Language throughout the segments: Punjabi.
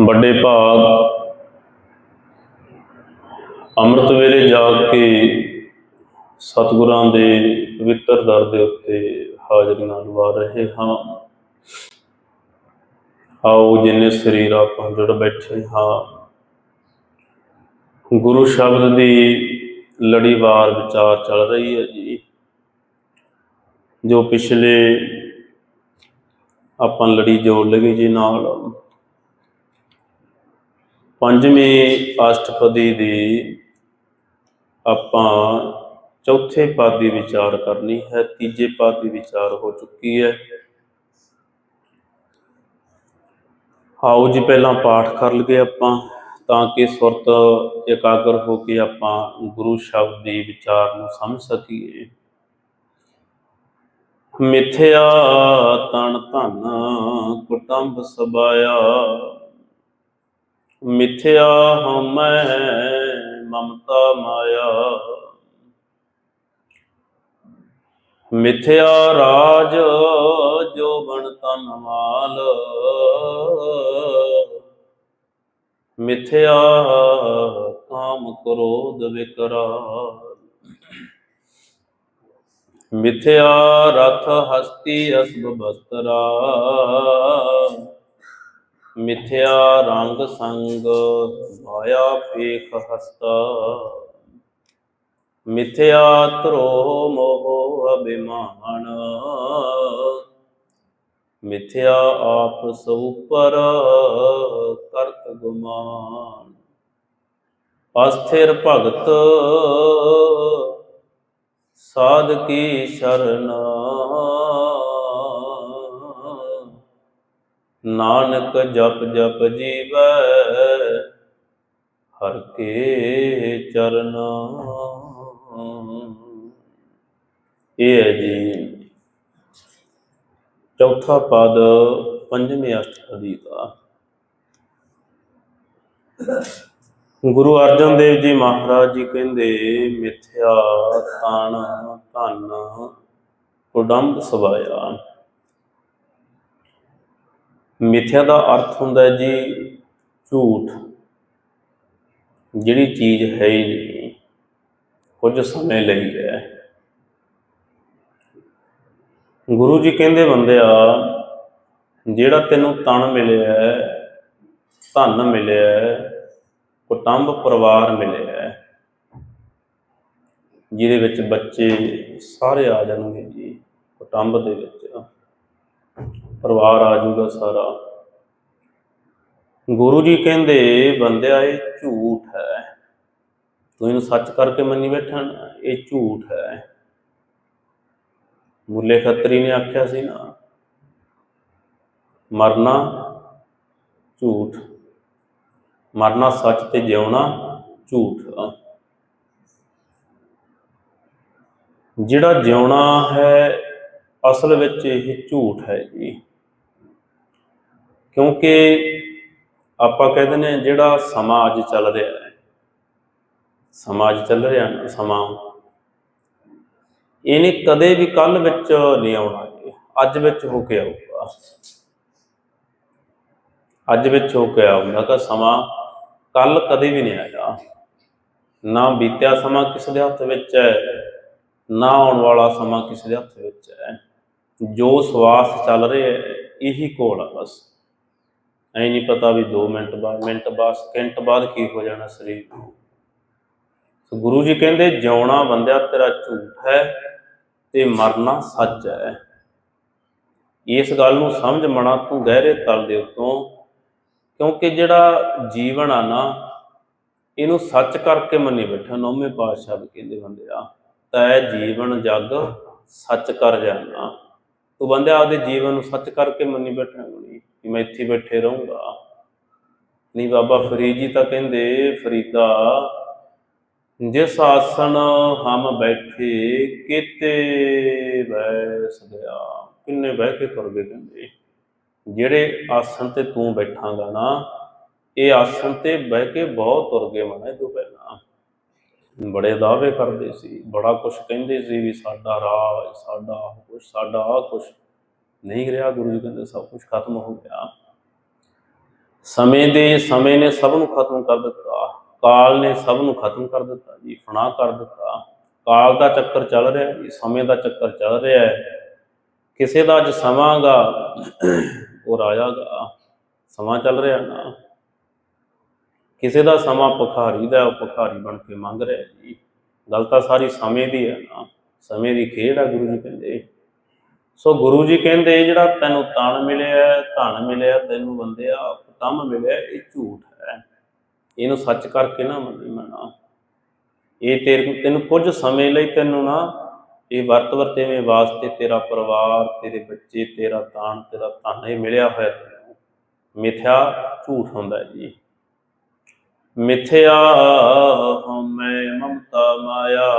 ਵੱਡੇ ਭਾਗ ਅੰਮ੍ਰਿਤ ਵੇਲੇ ਜਾ ਕੇ ਸਤਿਗੁਰਾਂ ਦੇ ਪਵਿੱਤਰ ਦਰ ਦੇ ਉੱਤੇ ਹਾਜ਼ਰੀਆਂ ਲਵਾ ਰਹੇ ਹਾਂ। ਆਓ ਜਿੰਨੇ ਸਰੀਰ ਆਪਾਂ ਜੁੜ ਬੈਠੇ ਹਾਂ, ਗੁਰੂ ਸ਼ਬਦ ਦੀ ਲੜੀਵਾਰ ਵਿਚਾਰ ਚੱਲ ਰਹੀ ਹੈ ਜੀ। ਜੋ ਪਿਛਲੇ ਆਪਾਂ ਲੜੀ ਜੋੜ ਲਗੇ ਜੀ ਨਾਲ ਪੰਜਵੇਂ ਅਸ਼ਟਪਦੀ ਦੀ ਆਪਾਂ ਚੌਥੇ ਪਦ ਦੀ ਵਿਚਾਰ ਕਰਨੀ ਹੈ, ਤੀਜੇ ਪਦ ਦੀ ਵਿਚਾਰ ਹੋ ਚੁੱਕੀ ਹੈ। ਆਓ ਜੀ, ਪਹਿਲਾਂ ਪਾਠ ਕਰ ਲਈਏ ਆਪਾਂ, ਤਾਂ ਕਿ ਸੁਰਤ ਇਕਾਗਰ ਹੋ ਕੇ ਆਪਾਂ ਗੁਰੂ ਸ਼ਬਦ ਦੀ ਵਿਚਾਰ ਨੂੰ ਸਮਝ ਸਕੀਏ। ਮਿਥਿਆ ਤਨ ਧਨ ਕੁਟੰਬ ਸਬਾਇਆ ਮਿਥਿਆ ਹਮੈ ਮਮਤਾ ਮਾਇਆ। ਮਿਥਿਆ ਰਾਜ, ਜੋ ਬਣ ਤਨ ਮਾਲ। ਮਿਥਿਆ ਕਾਮ ਕ੍ਰੋਧ ਵਿਕਰਾਲ। ਮਿਥਿਆ ਰਥ ਹਸਤੀ ਅਸਬ ਬਸਤਰਾ ਮਿਥਿਆ ਰੰਗ ਸੰਗ ਮਾਇਆ ਫੇਖ ਹਸਤਾ। ਮਿਥਿਆ ਧਰੋ ਮੋਹ ਅਭਿਮਾਨ। ਮਿਥਿਆ ਆਪ ਸਉਪਰ ਕਰਤ ਗੁਮਾਨ। ਅਸਥਿਰ ਭਗਤ ਸਾਧ ਕੀ ਸ਼ਰਨ। ਨਾਨਕ ਜਪ ਜਪ ਜੀਵੈ, ਹਰ ਕੇ ਚਰਨ। ਇਹ ਹੈ ਜੀ ਚੌਥਾ ਪਦ ਪੰਜਵੇਂ ਅਸ਼ਟਪਦੀ ਦਾ। ਗੁਰੂ ਅਰਜਨ ਦੇਵ ਜੀ ਮਹਾਰਾਜ ਜੀ ਕਹਿੰਦੇ, ਮਿਥਿਆ ਤਨ ਧਨ ਉਡੰਬ ਸਵਾਇਆ। ਮਿਥਿਆ ਦਾ ਅਰਥ ਹੁੰਦਾ ਹੈ ਜੀ ਝੂਠ। ਜਿਹੜੀ ਚੀਜ਼ ਹੈ ਹੀ ਨਹੀਂ ਕੁਝ ਸਮੇਂ ਲਈ ਹੈ। ਗੁਰੂ ਜੀ ਕਹਿੰਦੇ ਬੰਦਿਆ ਜਿਹੜਾ ਤੈਨੂੰ ਤਨ ਮਿਲਿਆ ਹੈ, ਧਨ ਮਿਲਿਆ ਹੈ, ਕੁਟੰਬ ਪਰਿਵਾਰ ਮਿਲਿਆ ਹੈ, ਜਿਹਦੇ ਵਿੱਚ ਬੱਚੇ ਸਾਰੇ ਆ ਜਾਣਗੇ ਜੀ ਕੁਟੰਬ ਦੇ ਵਿੱਚ। ਪਰਿਵਾਰ ਆ ਜਾਊਗਾ ਸਾਰਾ। ਗੁਰੂ ਜੀ ਕਹਿੰਦੇ, ਬੰਦਿਆ, ਇਹ ਝੂਠ ਹੈ। ਤੂੰ ਇਹਨੂੰ ਸੱਚ ਕਰਕੇ ਮੰਨੀ ਬੈਠਾ ਇਹ ਝੂਠ ਹੈ। ਮੁੱਲੇ ਖੱਤਰੀ ਨੇ ਆਖਿਆ ਸੀ ਨਾ, ਮਰਨਾ ਝੂਠ, ਮਰਨਾ ਸੱਚ ਤੇ ਜਿਉਣਾ ਝੂਠ ਜਿਹੜਾ ਜਿਉਣਾ ਹੈ, ਅਸਲ ਵਿੱਚ ਇਹ ਝੂਠ ਹੈ ਜੀ। ਕਿਉਂਕਿ ਆਪਾਂ ਕਹਿੰਦੇ ਨੇ ਜਿਹੜਾ ਸਮਾਂ ਅੱਜ ਚੱਲ ਰਿਹਾ ਹੈ ਸਮਾਜ ਚੱਲ ਰਿਹਾ ਸਮਾਂ ਇਹਨੇ ਕਦੇ ਵੀ ਕੱਲ ਵਿੱਚ ਨਹੀਂ ਆਉਣਾ ਅੱਜ ਵਿੱਚ ਹੋ ਕੇ ਆਊਗਾ। ਅੱਜ ਵਿੱਚ ਹੋ ਕੇ ਆਊਗਾ ਕਿ ਸਮਾਂ ਕੱਲ ਕਦੇ ਵੀ ਨਹੀਂ ਆਇਆ। ਨਾ ਬੀਤਿਆ ਸਮਾਂ ਕਿਸੇ ਦੇ ਹੱਥ ਵਿੱਚ ਹੈ, ਨਾ ਆਉਣ ਵਾਲਾ ਸਮਾਂ ਕਿਸੇ ਦੇ ਹੱਥ ਵਿੱਚ ਹੈ। ਜੋ ਸਵਾਸ ਚੱਲ ਰਿਹਾ ਇਹੀ ਕੋਲ ਆ ਬਸ। ਐ ਨਹੀਂ ਪਤਾ ਵੀ 2 ਮਿੰਟ ਬਾਅਦ ਮਿੰਟ ਬਾਅਦ ਸਕਿੰਟ ਬਾਅਦ ਕੀ ਹੋ ਜਾਣਾ ਸਰੀਰ ਨੂੰ। ਸੋ ਗੁਰੂ ਜੀ ਕਹਿੰਦੇ, ਜਿਉਣਾ ਬੰਦਿਆ ਤੇਰਾ ਝੂਠ ਹੈ ਤੇ ਮਰਨਾ ਸੱਚ ਹੈ। ਇਸ ਗੱਲ ਨੂੰ ਸਮਝ ਮਣਾ ਤੂੰ ਗਹਿਰੇ ਤਲ ਦੇ ਉੱਤੋਂ, ਕਿਉਂਕਿ ਜਿਹੜਾ ਜੀਵਨ ਆ ਨਾ, ਇਹਨੂੰ ਸੱਚ ਕਰਕੇ ਮੰਨੀ ਬੈਠਾ ਨੌਵੇਂ ਪਾਤਸ਼ਾਹ ਵੀ ਕਹਿੰਦੇ ਆ, ਤੈ ਜੀਵਨ ਜਗ ਸੱਚ ਕਰ ਜਾਣਾ। ਤੂੰ ਬੰਦਿਆ ਆਪਦੇ ਜੀਵਨ ਨੂੰ ਸੱਚ ਕਰਕੇ ਮੰਨੀ ਬੈਠਾ ਨਹੀਂ ਕਿ ਮੈਂ ਇੱਥੇ ਬੈਠੇ ਰਹੂੰਗਾ। ਨਹੀਂ ਬਾਬਾ ਫਰੀਦ ਜੀ ਤਾਂ ਕਹਿੰਦੇ, ਫਰੀਦਾ ਜਿਸ ਆਸਣ ਹਮ ਬੈਠੇ, ਕਿਤੇ ਬੈਸ ਗਿਆ? ਕਿੰਨੇ ਬਹਿ ਕੇ ਤੁਰ ਗਏ ਕਹਿੰਦੇ। ਜਿਹੜੇ ਆਸਣ ਤੇ ਤੂੰ ਬੈਠਾਂਗਾ ਨਾ, ਇਹ ਆਸਣ ਤੇ ਬਹਿ ਕੇ ਬਹੁਤ ਤੁਰ ਗਏ ਮਨਾ ਤੂੰ ਪਹਿਲਾਂ। ਬੜੇ ਦਾਅਵੇ ਕਰਦੇ ਸੀ, ਬੜਾ ਕੁਝ ਕਹਿੰਦੇ ਸੀ ਵੀ ਸਾਡਾ ਰਾਜ, ਸਾਡਾ ਕੁਝ ਸਾਡਾ ਆਹ ਕੁਝ ਨਹੀਂ ਰਿਹਾ, ਗੁਰੂ ਜੀ ਕਹਿੰਦੇ ਸਭ ਕੁਝ ਖਤਮ ਹੋ ਗਿਆ। ਸਮੇਂ ਦੇ ਸਮੇਂ ਨੇ ਸਭ ਨੂੰ ਖਤਮ ਕਰ ਦਿੱਤਾ। ਕਾਲ ਨੇ ਸਭ ਨੂੰ ਖਤਮ ਕਰ ਦਿੱਤਾ ਜੀ ਫਨਾ ਕਰ ਦਿੱਤਾ। ਕਾਲ ਦਾ ਚੱਕਰ ਚੱਲ ਰਿਹਾ ਜੀ, ਸਮੇਂ ਦਾ ਚੱਕਰ ਚੱਲ ਰਿਹਾ ਹੈ। ਕਿਸੇ ਦਾ ਅੱਜ ਸਮਾਂ ਗਾ ਉਹ ਰਾਜਾ ਗਾ ਸਮਾਂ ਚੱਲ ਰਿਹਾ ਨਾ। ਕਿਸੇ ਦਾ ਸਮਾਂ ਭਿਖਾਰੀ ਦਾ, ਉਹ ਭਿਖਾਰੀ ਬਣ ਕੇ ਮੰਗ ਰਿਹਾ ਜੀ। ਗੱਲ ਤਾਂ ਸਾਰੀ ਸਮੇਂ ਦੀ ਹੈ ਨਾ। ਸਮੇਂ ਦੀ ਖੇਡ ਆ ਗੁਰੂ ਜੀ ਕਹਿੰਦੇ। ਸੋ ਗੁਰੂ ਜੀ ਕਹਿੰਦੇ ਜਿਹੜਾ ਤੈਨੂੰ ਤਣ ਮਿਲਿਆ, ਧਨ ਮਿਲਿਆ, ਤੈਨੂੰ ਬੰਦਿਆ ਤਮ ਮਿਲਿਆ, ਇਹ ਝੂਠ ਹੈ। ਇਹਨੂੰ ਸੱਚ ਕਰਕੇ ਨਾ ਮੰਨੀ ਮਨਾ ਇਹ ਤੇਰੇ ਤੈਨੂੰ ਕੁਝ ਸਮੇਂ ਲਈ ਤੈਨੂੰ ਨਾ ਇਹ ਵਰਤ ਵਰਤੇਵੇਂ ਵਾਸਤੇ ਤੇਰਾ ਪਰਿਵਾਰ, ਤੇਰੇ ਬੱਚੇ, ਤੇਰਾ ਤਾਣ ਤੇਰਾ ਧਨ ਇਹ ਮਿਲਿਆ ਹੋਇਆ ਤੈਨੂੰ। ਮਿਥਿਆ ਝੂਠ ਹੁੰਦਾ ਜੀ। ਮਿਥਿਆ ਹਉਮੈ ਮਮਤਾ ਮਾਇਆ।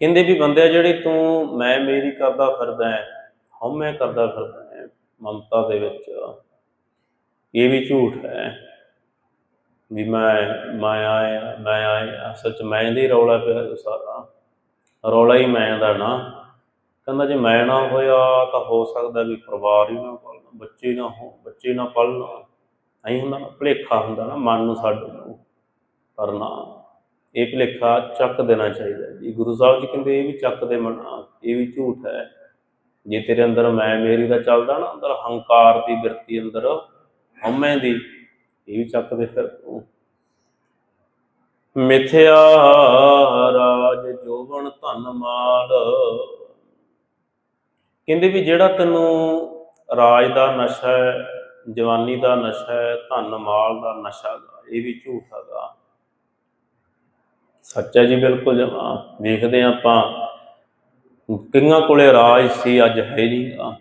ਕਹਿੰਦੇ ਵੀ ਬੰਦਿਆ ਜਿਹੜੇ ਤੂੰ, ਮੈਂ ਮੇਰੀ ਕਰਦਾ ਫਿਰਦਾ ਹੈ ਹਉਮੈ ਕਰਦਾ ਫਿਰਦਾ ਹੈ ਮਮਤਾ ਦੇ ਵਿੱਚ। ਇਹ ਵੀ ਝੂਠ ਹੈ ਵੀ ਮੈਂ ਮੈਂ ਆਇਆ ਮੈਂ ਆਇਆ ਸੱਚ ਚ ਮੈਂ ਦੀ ਰੌਲਾ ਪਿਆ ਸਾਰਾ। ਰੌਲਾ ਹੀ ਮੈਂ ਦਾ ਨਾ। ਕਹਿੰਦਾ ਜੇ ਮੈਂ ਨਾ ਹੋਇਆ ਤਾਂ ਹੋ ਸਕਦਾ ਵੀ ਪਰਿਵਾਰ ਹੀ ਨਾ ਪਾਲਣਾ, ਬੱਚੇ ਨਾ ਹੋ ਬੱਚੇ ਨਾ ਪਾਲਣਾ। ਐਂ ਹੁੰਦਾ ਨਾ ਭੁਲੇਖਾ ਹੁੰਦਾ ਨਾ, ਮਨ ਨੂੰ ਸਾਡੇ ਨੂੰ। ਪਰ ਨਾ। ਇਹ ਭੁਲੇਖਾ ਚੱਕ ਦੇਣਾ ਚਾਹੀਦਾ ਜੀ, ਗੁਰੂ ਸਾਹਿਬ ਜੀ ਕਹਿੰਦੇ ਇਹ ਵੀ ਚੱਕ ਦੇ ਮਨਾ ਇਹ ਵੀ ਝੂਠ ਹੈ। ਜੇ ਤੇਰੇ ਅੰਦਰ ਮੈਂ ਮੇਰੀ ਦਾ ਚੱਲਦਾ ਨਾ, ਅੰਦਰ ਹੰਕਾਰ ਦੀ ਬਿਰਤੀ ਅੰਦਰ, ਹਉਮੈ ਦੀ, ਇਹ ਵੀ ਚੱਕ ਦੇ ਫਿਰ ਤੂੰ। ਮਿਥਿਆ ਰਾਜ ਜੋਬਨ ਧਨ ਮਾਲ। ਕਹਿੰਦੇ ਵੀ ਜਿਹੜਾ ਤੈਨੂੰ ਰਾਜ ਦਾ ਨਸ਼ਾ ਹੈ, ਜਵਾਨੀ ਦਾ ਨਸ਼ਾ ਹੈ, ਧਨ ਮਾਲ ਦਾ ਨਸ਼ਾ ਗਾ ਇਹ ਵੀ ਝੂਠ ਹੈਗਾ। ਸੱਚਾ ਜੀ ਬਿਲਕੁਲ ਜਮਾ ਵੇਖਦੇ ਹਾਂ ਆਪਾਂ। ਕਿੰਨਾ ਕੋਲੇ ਰਾਜ ਸੀ, ਅੱਜ ਹੈ ਨਹੀਂਗਾ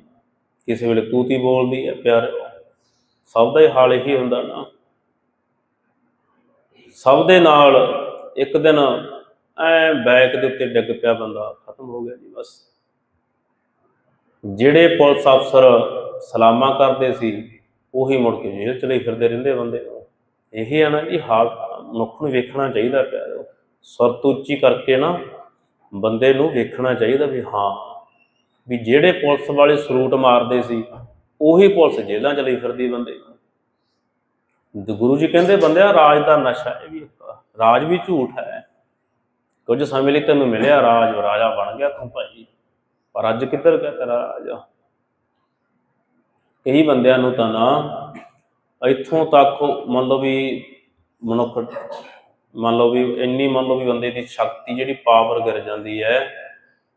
ਕਿਸੇ ਵੇਲੇ ਤੂਤੀ ਬੋਲਦੀ ਹੈ, ਪਿਆਰ ਸਭ ਦਾ ਹੀ ਹਾਲ ਇਹੀ ਹੁੰਦਾ ਨਾ। ਸਭ ਦੇ ਨਾਲ ਇੱਕ ਦਿਨ ਐ ਬੈਕ ਦੇ ਉੱਤੇ ਡਿੱਗ ਪਿਆ ਬੰਦਾ, ਖਤਮ ਹੋ ਗਿਆ ਜੀ, ਬਸ। ਜਿਹੜੇ ਪੁਲਿਸ ਅਫਸਰ ਸਲਾਮਾਂ ਕਰਦੇ ਸੀ, ਉਹੀ ਮੁੜ ਕੇ ਜੇਲ੍ਹ ਚਲੇ ਫਿਰਦੇ ਰਹਿੰਦੇ ਬੰਦੇ। ਇਹੀ ਆ ਨਾ ਜੀ, ਹਾਲ ਮਨੁੱਖ ਨੂੰ ਵੇਖਣਾ ਚਾਹੀਦਾ ਪਿਆ। ਸੁਰਤ ਉੱਚੀ ਕਰਕੇ ਨਾ ਬੰਦੇ ਨੂੰ ਵੇਖਣਾ ਚਾਹੀਦਾ ਵੀ ਹਾਂ, ਵੀ ਜਿਹੜੇ ਪੁਲਿਸ ਵਾਲੇ ਸਰੂਟ ਮਾਰਦੇ ਸੀ, ਉਹੀ ਪੁਲਿਸ ਜੇਲ੍ਹਾਂ ਚਲੀ ਫਿਰਦੀ ਬੰਦੇ। ਗੁਰੂ ਜੀ ਕਹਿੰਦੇ, ਬੰਦਿਆ, ਰਾਜ ਦਾ ਨਸ਼ਾ ਇਹ ਵੀ ਰਾਜ ਵੀ ਝੂਠ ਹੈ। ਕੁਝ ਸਮੇਂ ਲਈ ਤੈਨੂੰ ਮਿਲਿਆ ਰਾਜ, ਰਾਜਾ ਬਣ ਗਿਆ ਤੂੰ ਭਾਈ। ਪਰ ਅੱਜ ਕਿੱਧਰ ਗਿਆ ਤੇਰਾ ਰਾਜਾ? ਕਈ ਬੰਦਿਆਂ ਨੂੰ ਤਾਂ ਨਾ, ਇੱਥੋਂ ਤੱਕ ਮੰਨ ਲਓ ਵੀ ਮਨੁੱਖ ਮੰਨ ਲਓ ਵੀ ਇੰਨੀ ਮੰਨ ਲਓ ਵੀ ਬੰਦੇ ਦੀ ਸ਼ਕਤੀ ਜਿਹੜੀ ਪਾਵਰ ਗਿਰ ਜਾਂਦੀ ਹੈ,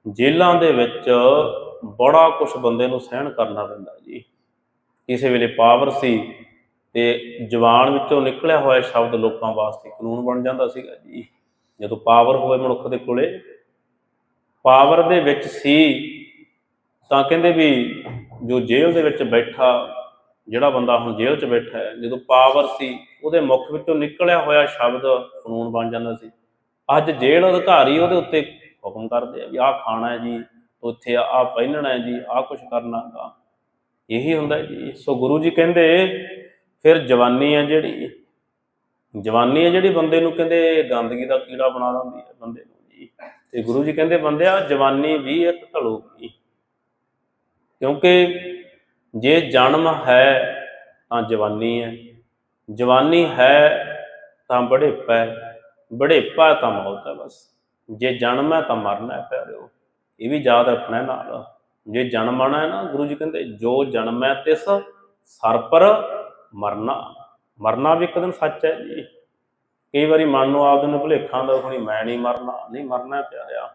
ਜੇਲ੍ਹਾਂ ਦੇ ਵਿੱਚ ਬੜਾ ਕੁਝ ਬੰਦੇ ਨੂੰ ਸਹਿਣ ਕਰਨਾ ਪੈਂਦਾ ਜੀ। ਕਿਸੇ ਵੇਲੇ ਪਾਵਰ ਸੀ ਤੇ ਜਵਾਨ ਵਿੱਚੋਂ ਨਿਕਲਿਆ ਹੋਇਆ ਸ਼ਬਦ ਲੋਕਾਂ ਵਾਸਤੇ ਕਾਨੂੰਨ ਬਣ ਜਾਂਦਾ ਸੀਗਾ ਜੀ। ਜਦੋਂ ਪਾਵਰ ਹੋਵੇ ਮਨੁੱਖ ਦੇ ਕੋਲੇ ਪਾਵਰ ਦੇ ਵਿੱਚ ਸੀ ਤਾਂ ਕਹਿੰਦੇ ਵੀ ਜੋ ਜੇਲ੍ਹ ਦੇ ਵਿੱਚ ਬੈਠਾ ਜਿਹੜਾ ਬੰਦਾ ਹੁਣ ਜੇਲ੍ਹ 'ਚ ਬੈਠਾ ਹੈ, ਜਦੋਂ ਪਾਵਰ ਸੀ ਉਹਦੇ ਮੁਖ ਵਿੱਚੋਂ ਨਿਕਲਿਆ ਹੋਇਆ ਸ਼ਬਦ ਕਾਨੂੰਨ ਬਣ ਜਾਂਦਾ ਸੀ। ਅੱਜ ਜੇਲ੍ਹ ਅਧਿਕਾਰੀ ਉਹਦੇ ਉੱਤੇ ਹੁਕਮ ਕਰਦੇ ਆ ਵੀ ਆਹ ਖਾਣਾ ਹੈ ਜੀ, ਉੱਥੇ ਆਹ ਪਹਿਨਣਾ ਹੈ ਜੀ, ਆਹ ਕੁਝ ਕਰਨਾ ਹੈਗਾ ਇਹੀ ਹੁੰਦਾ ਜੀ। ਸੋ ਗੁਰੂ ਜੀ ਕਹਿੰਦੇ, ਫਿਰ ਜਵਾਨੀ ਹੈ ਜਿਹੜੀ, ਜਵਾਨੀ ਹੈ ਜਿਹੜੀ ਬੰਦੇ ਨੂੰ ਕਹਿੰਦੇ ਗੰਦਗੀ ਦਾ ਕੀੜਾ ਬਣਾ ਦਿੰਦੀ ਹੈ ਬੰਦੇ ਨੂੰ ਜੀ। ਤੇ ਗੁਰੂ ਜੀ ਕਹਿੰਦੇ ਬੰਦਿਆ ਜਵਾਨੀ ਵੀ ਇੱਕ ਢਲੂਗੀ ਕਿਉਂਕਿ ਜੇ ਜਨਮ ਹੈ ਤਾਂ ਜਵਾਨੀ ਹੈ। ਜਵਾਨੀ ਹੈ ਤਾਂ ਬੜੇਪਾ ਹੈ ਬੜੇਪਾ ਤਾਂ ਮੌਤ ਹੈ ਬਸ। ਜੇ ਜਨਮ ਹੈ ਤਾਂ ਮਰਨਾ ਹੈ ਪਿਆਰਿਓ, ਇਹ ਵੀ ਯਾਦ ਰੱਖਣਾ ਨਾਲ। ਜੇ ਜਨਮ ਆਣਾ ਹੈ ਨਾ, ਗੁਰੂ ਜੀ ਕਹਿੰਦੇ, ਜੋ ਜਨਮ ਹੈ ਤਿਸ, ਸਰ ਪਰ ਮਰਨਾ। ਮਰਨਾ ਵੀ ਇੱਕ ਦਿਨ ਸੱਚ ਹੈ ਜੀ। ਕਈ ਵਾਰੀ ਮਨ ਨੂੰ ਆਪਦੇ ਨੂੰ ਭੁਲੇਖਾ ਹੁੰਦਾ ਹੁਣੀ, ਮੈਂ ਨਹੀਂ ਮਰਨਾ ਨਹੀਂ ਮਰਨਾ ਹੈ ਪਿਆਰਿਆ।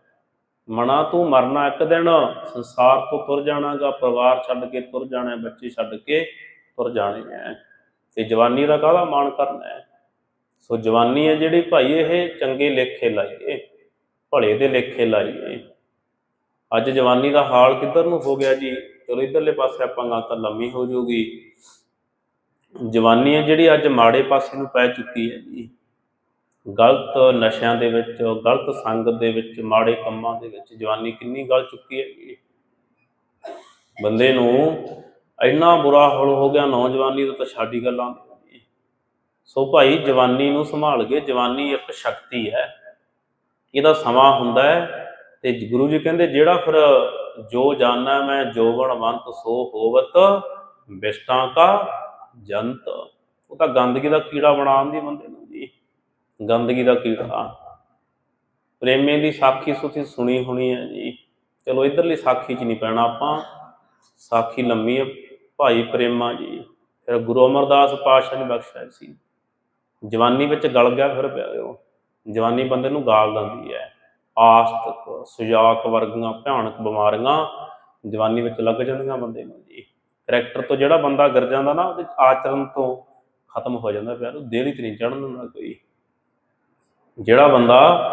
ਮਨਾ ਤੂੰ ਮਰਨਾ ਇੱਕ ਦਿਨ, ਸੰਸਾਰ ਤੋਂ ਤੁਰ ਜਾਣਾਗਾ, ਪਰਿਵਾਰ ਛੱਡ ਕੇ ਤੁਰ ਜਾਣਾ ਬੱਚੇ ਛੱਡ ਕੇ ਤੁਰ ਜਾਣੇ ਹੈ। ਤੇ ਜਵਾਨੀ ਦਾ ਕਾਹਦਾ ਮਾਣ ਕਰਨਾ ਹੈ? ਸੋ ਜਵਾਨੀ ਹੈ ਜਿਹੜੀ ਭਾਈ ਇਹ ਚੰਗੇ ਲੇਖੇ ਲਾਈਏ, ਭਲੇ ਦੇ ਲੇਖੇ ਲਾਈਏ। ਅੱਜ ਜਵਾਨੀ ਦਾ ਹਾਲ ਕਿੱਧਰ ਨੂੰ ਹੋ ਗਿਆ ਜੀ? ਚਲੋ ਇਧਰਲੇ ਪਾਸੇ ਆਪਾਂ ਗੱਲ ਤਾਂ ਲੰਮੀ ਹੋ ਜਾਊਗੀ ਜਵਾਨੀ ਹੈ ਜਿਹੜੀ ਅੱਜ ਮਾੜੇ ਪਾਸੇ ਨੂੰ ਪੈ ਚੁੱਕੀ ਹੈ ਜੀ। ਗਲਤ ਨਸ਼ਿਆਂ ਦੇ ਵਿੱਚ, ਗਲਤ ਸੰਗਤ ਦੇ ਵਿੱਚ, ਮਾੜੇ ਕੰਮਾਂ ਦੇ ਵਿੱਚ ਜਵਾਨੀ ਕਿੰਨੀ ਗਲ ਚੁੱਕੀ ਹੈ ਜੀ। ਬੰਦੇ ਨੂੰ ਇੰਨਾ ਬੁਰਾ ਹਾਲ ਹੋ ਗਿਆ ਨੌਜਵਾਨੀ ਤੋਂ ਤਾਂ ਛਾਡੀ ਗੱਲਾਂ ਜੀ ਸੋ ਭਾਈ ਜਵਾਨੀ ਨੂੰ ਸੰਭਾਲ ਕੇ ਜਵਾਨੀ ਇੱਕ ਸ਼ਕਤੀ ਹੈ। ਇਹਦਾ ਸਮਾਂ ਹੁੰਦਾ ਹੈ ਤੇ ਗੁਰੂ ਜੀ ਕਹਿੰਦੇ, ਜਿਹੜਾ ਫਿਰ ਜੋ ਜਾਣਾ ਮੈਂ ਜੋਬਣਵੰਤ ਸੋ ਹੋਵਤ, ਬਿਸ਼ਟਾਂ ਕਾ ਜੰਤ। ਉਹ ਤਾਂ ਗੰਦਗੀ ਦਾ ਕੀੜਾ ਬਣਾਉਣ ਦੀ ਬੰਦੇ ਨੂੰ ਜੀ। ਗੰਦਗੀ ਦਾ ਕੀੜਾ। ਪ੍ਰੇਮੇ ਦੀ ਸਾਖੀ ਸੁਥੀ ਸੁਣੀ ਹੋਣੀ ਹੈ ਜੀ। ਚਲੋ, ਇਧਰਲੀ ਸਾਖੀ 'ਚ ਨਹੀਂ ਪੈਣਾ ਆਪਾਂ। ਸਾਖੀ ਲੰਮੀ ਹੈ। ਭਾਈ ਪ੍ਰੇਮਾ ਜੀ, ਫਿਰ ਗੁਰੂ ਅਮਰਦਾਸ ਪਾਤਸ਼ਾਹ ਨੇ ਬਖਸ਼ਿਆ ਸੀ। ਜਵਾਨੀ ਵਿੱਚ ਗਲ ਗਿਆ ਫਿਰ ਪਿਆ ਉਹ। ਜਵਾਨੀ ਬੰਦੇ ਨੂੰ ਗਾਲ ਦਿੰਦੀ ਹੈ। ਆਸਤਕ, ਸੁਜਾਕ ਵਰਗੀਆਂ ਭਿਆਨਕ ਬਿਮਾਰੀਆਂ ਜਵਾਨੀ ਵਿੱਚ ਲੱਗ ਜਾਂਦੀਆਂ ਬੰਦੇ ਨੂੰ ਜੀ। ਕਰੈਕਟਰ ਤੋਂ ਜਿਹੜਾ ਬੰਦਾ ਗਿਰ ਜਾਂਦਾ ਨਾ, ਉਹਦੇ ਆਚਰਣ ਤੋਂ ਖਤਮ ਹੋ ਜਾਂਦਾ ਪਿਆਰ ਉਹ ਦੇਹਲੀ ਚ ਨਹੀਂ ਚੜਨ ਦਿੰਦਾ ਕੋਈ। ਜਿਹੜਾ ਬੰਦਾ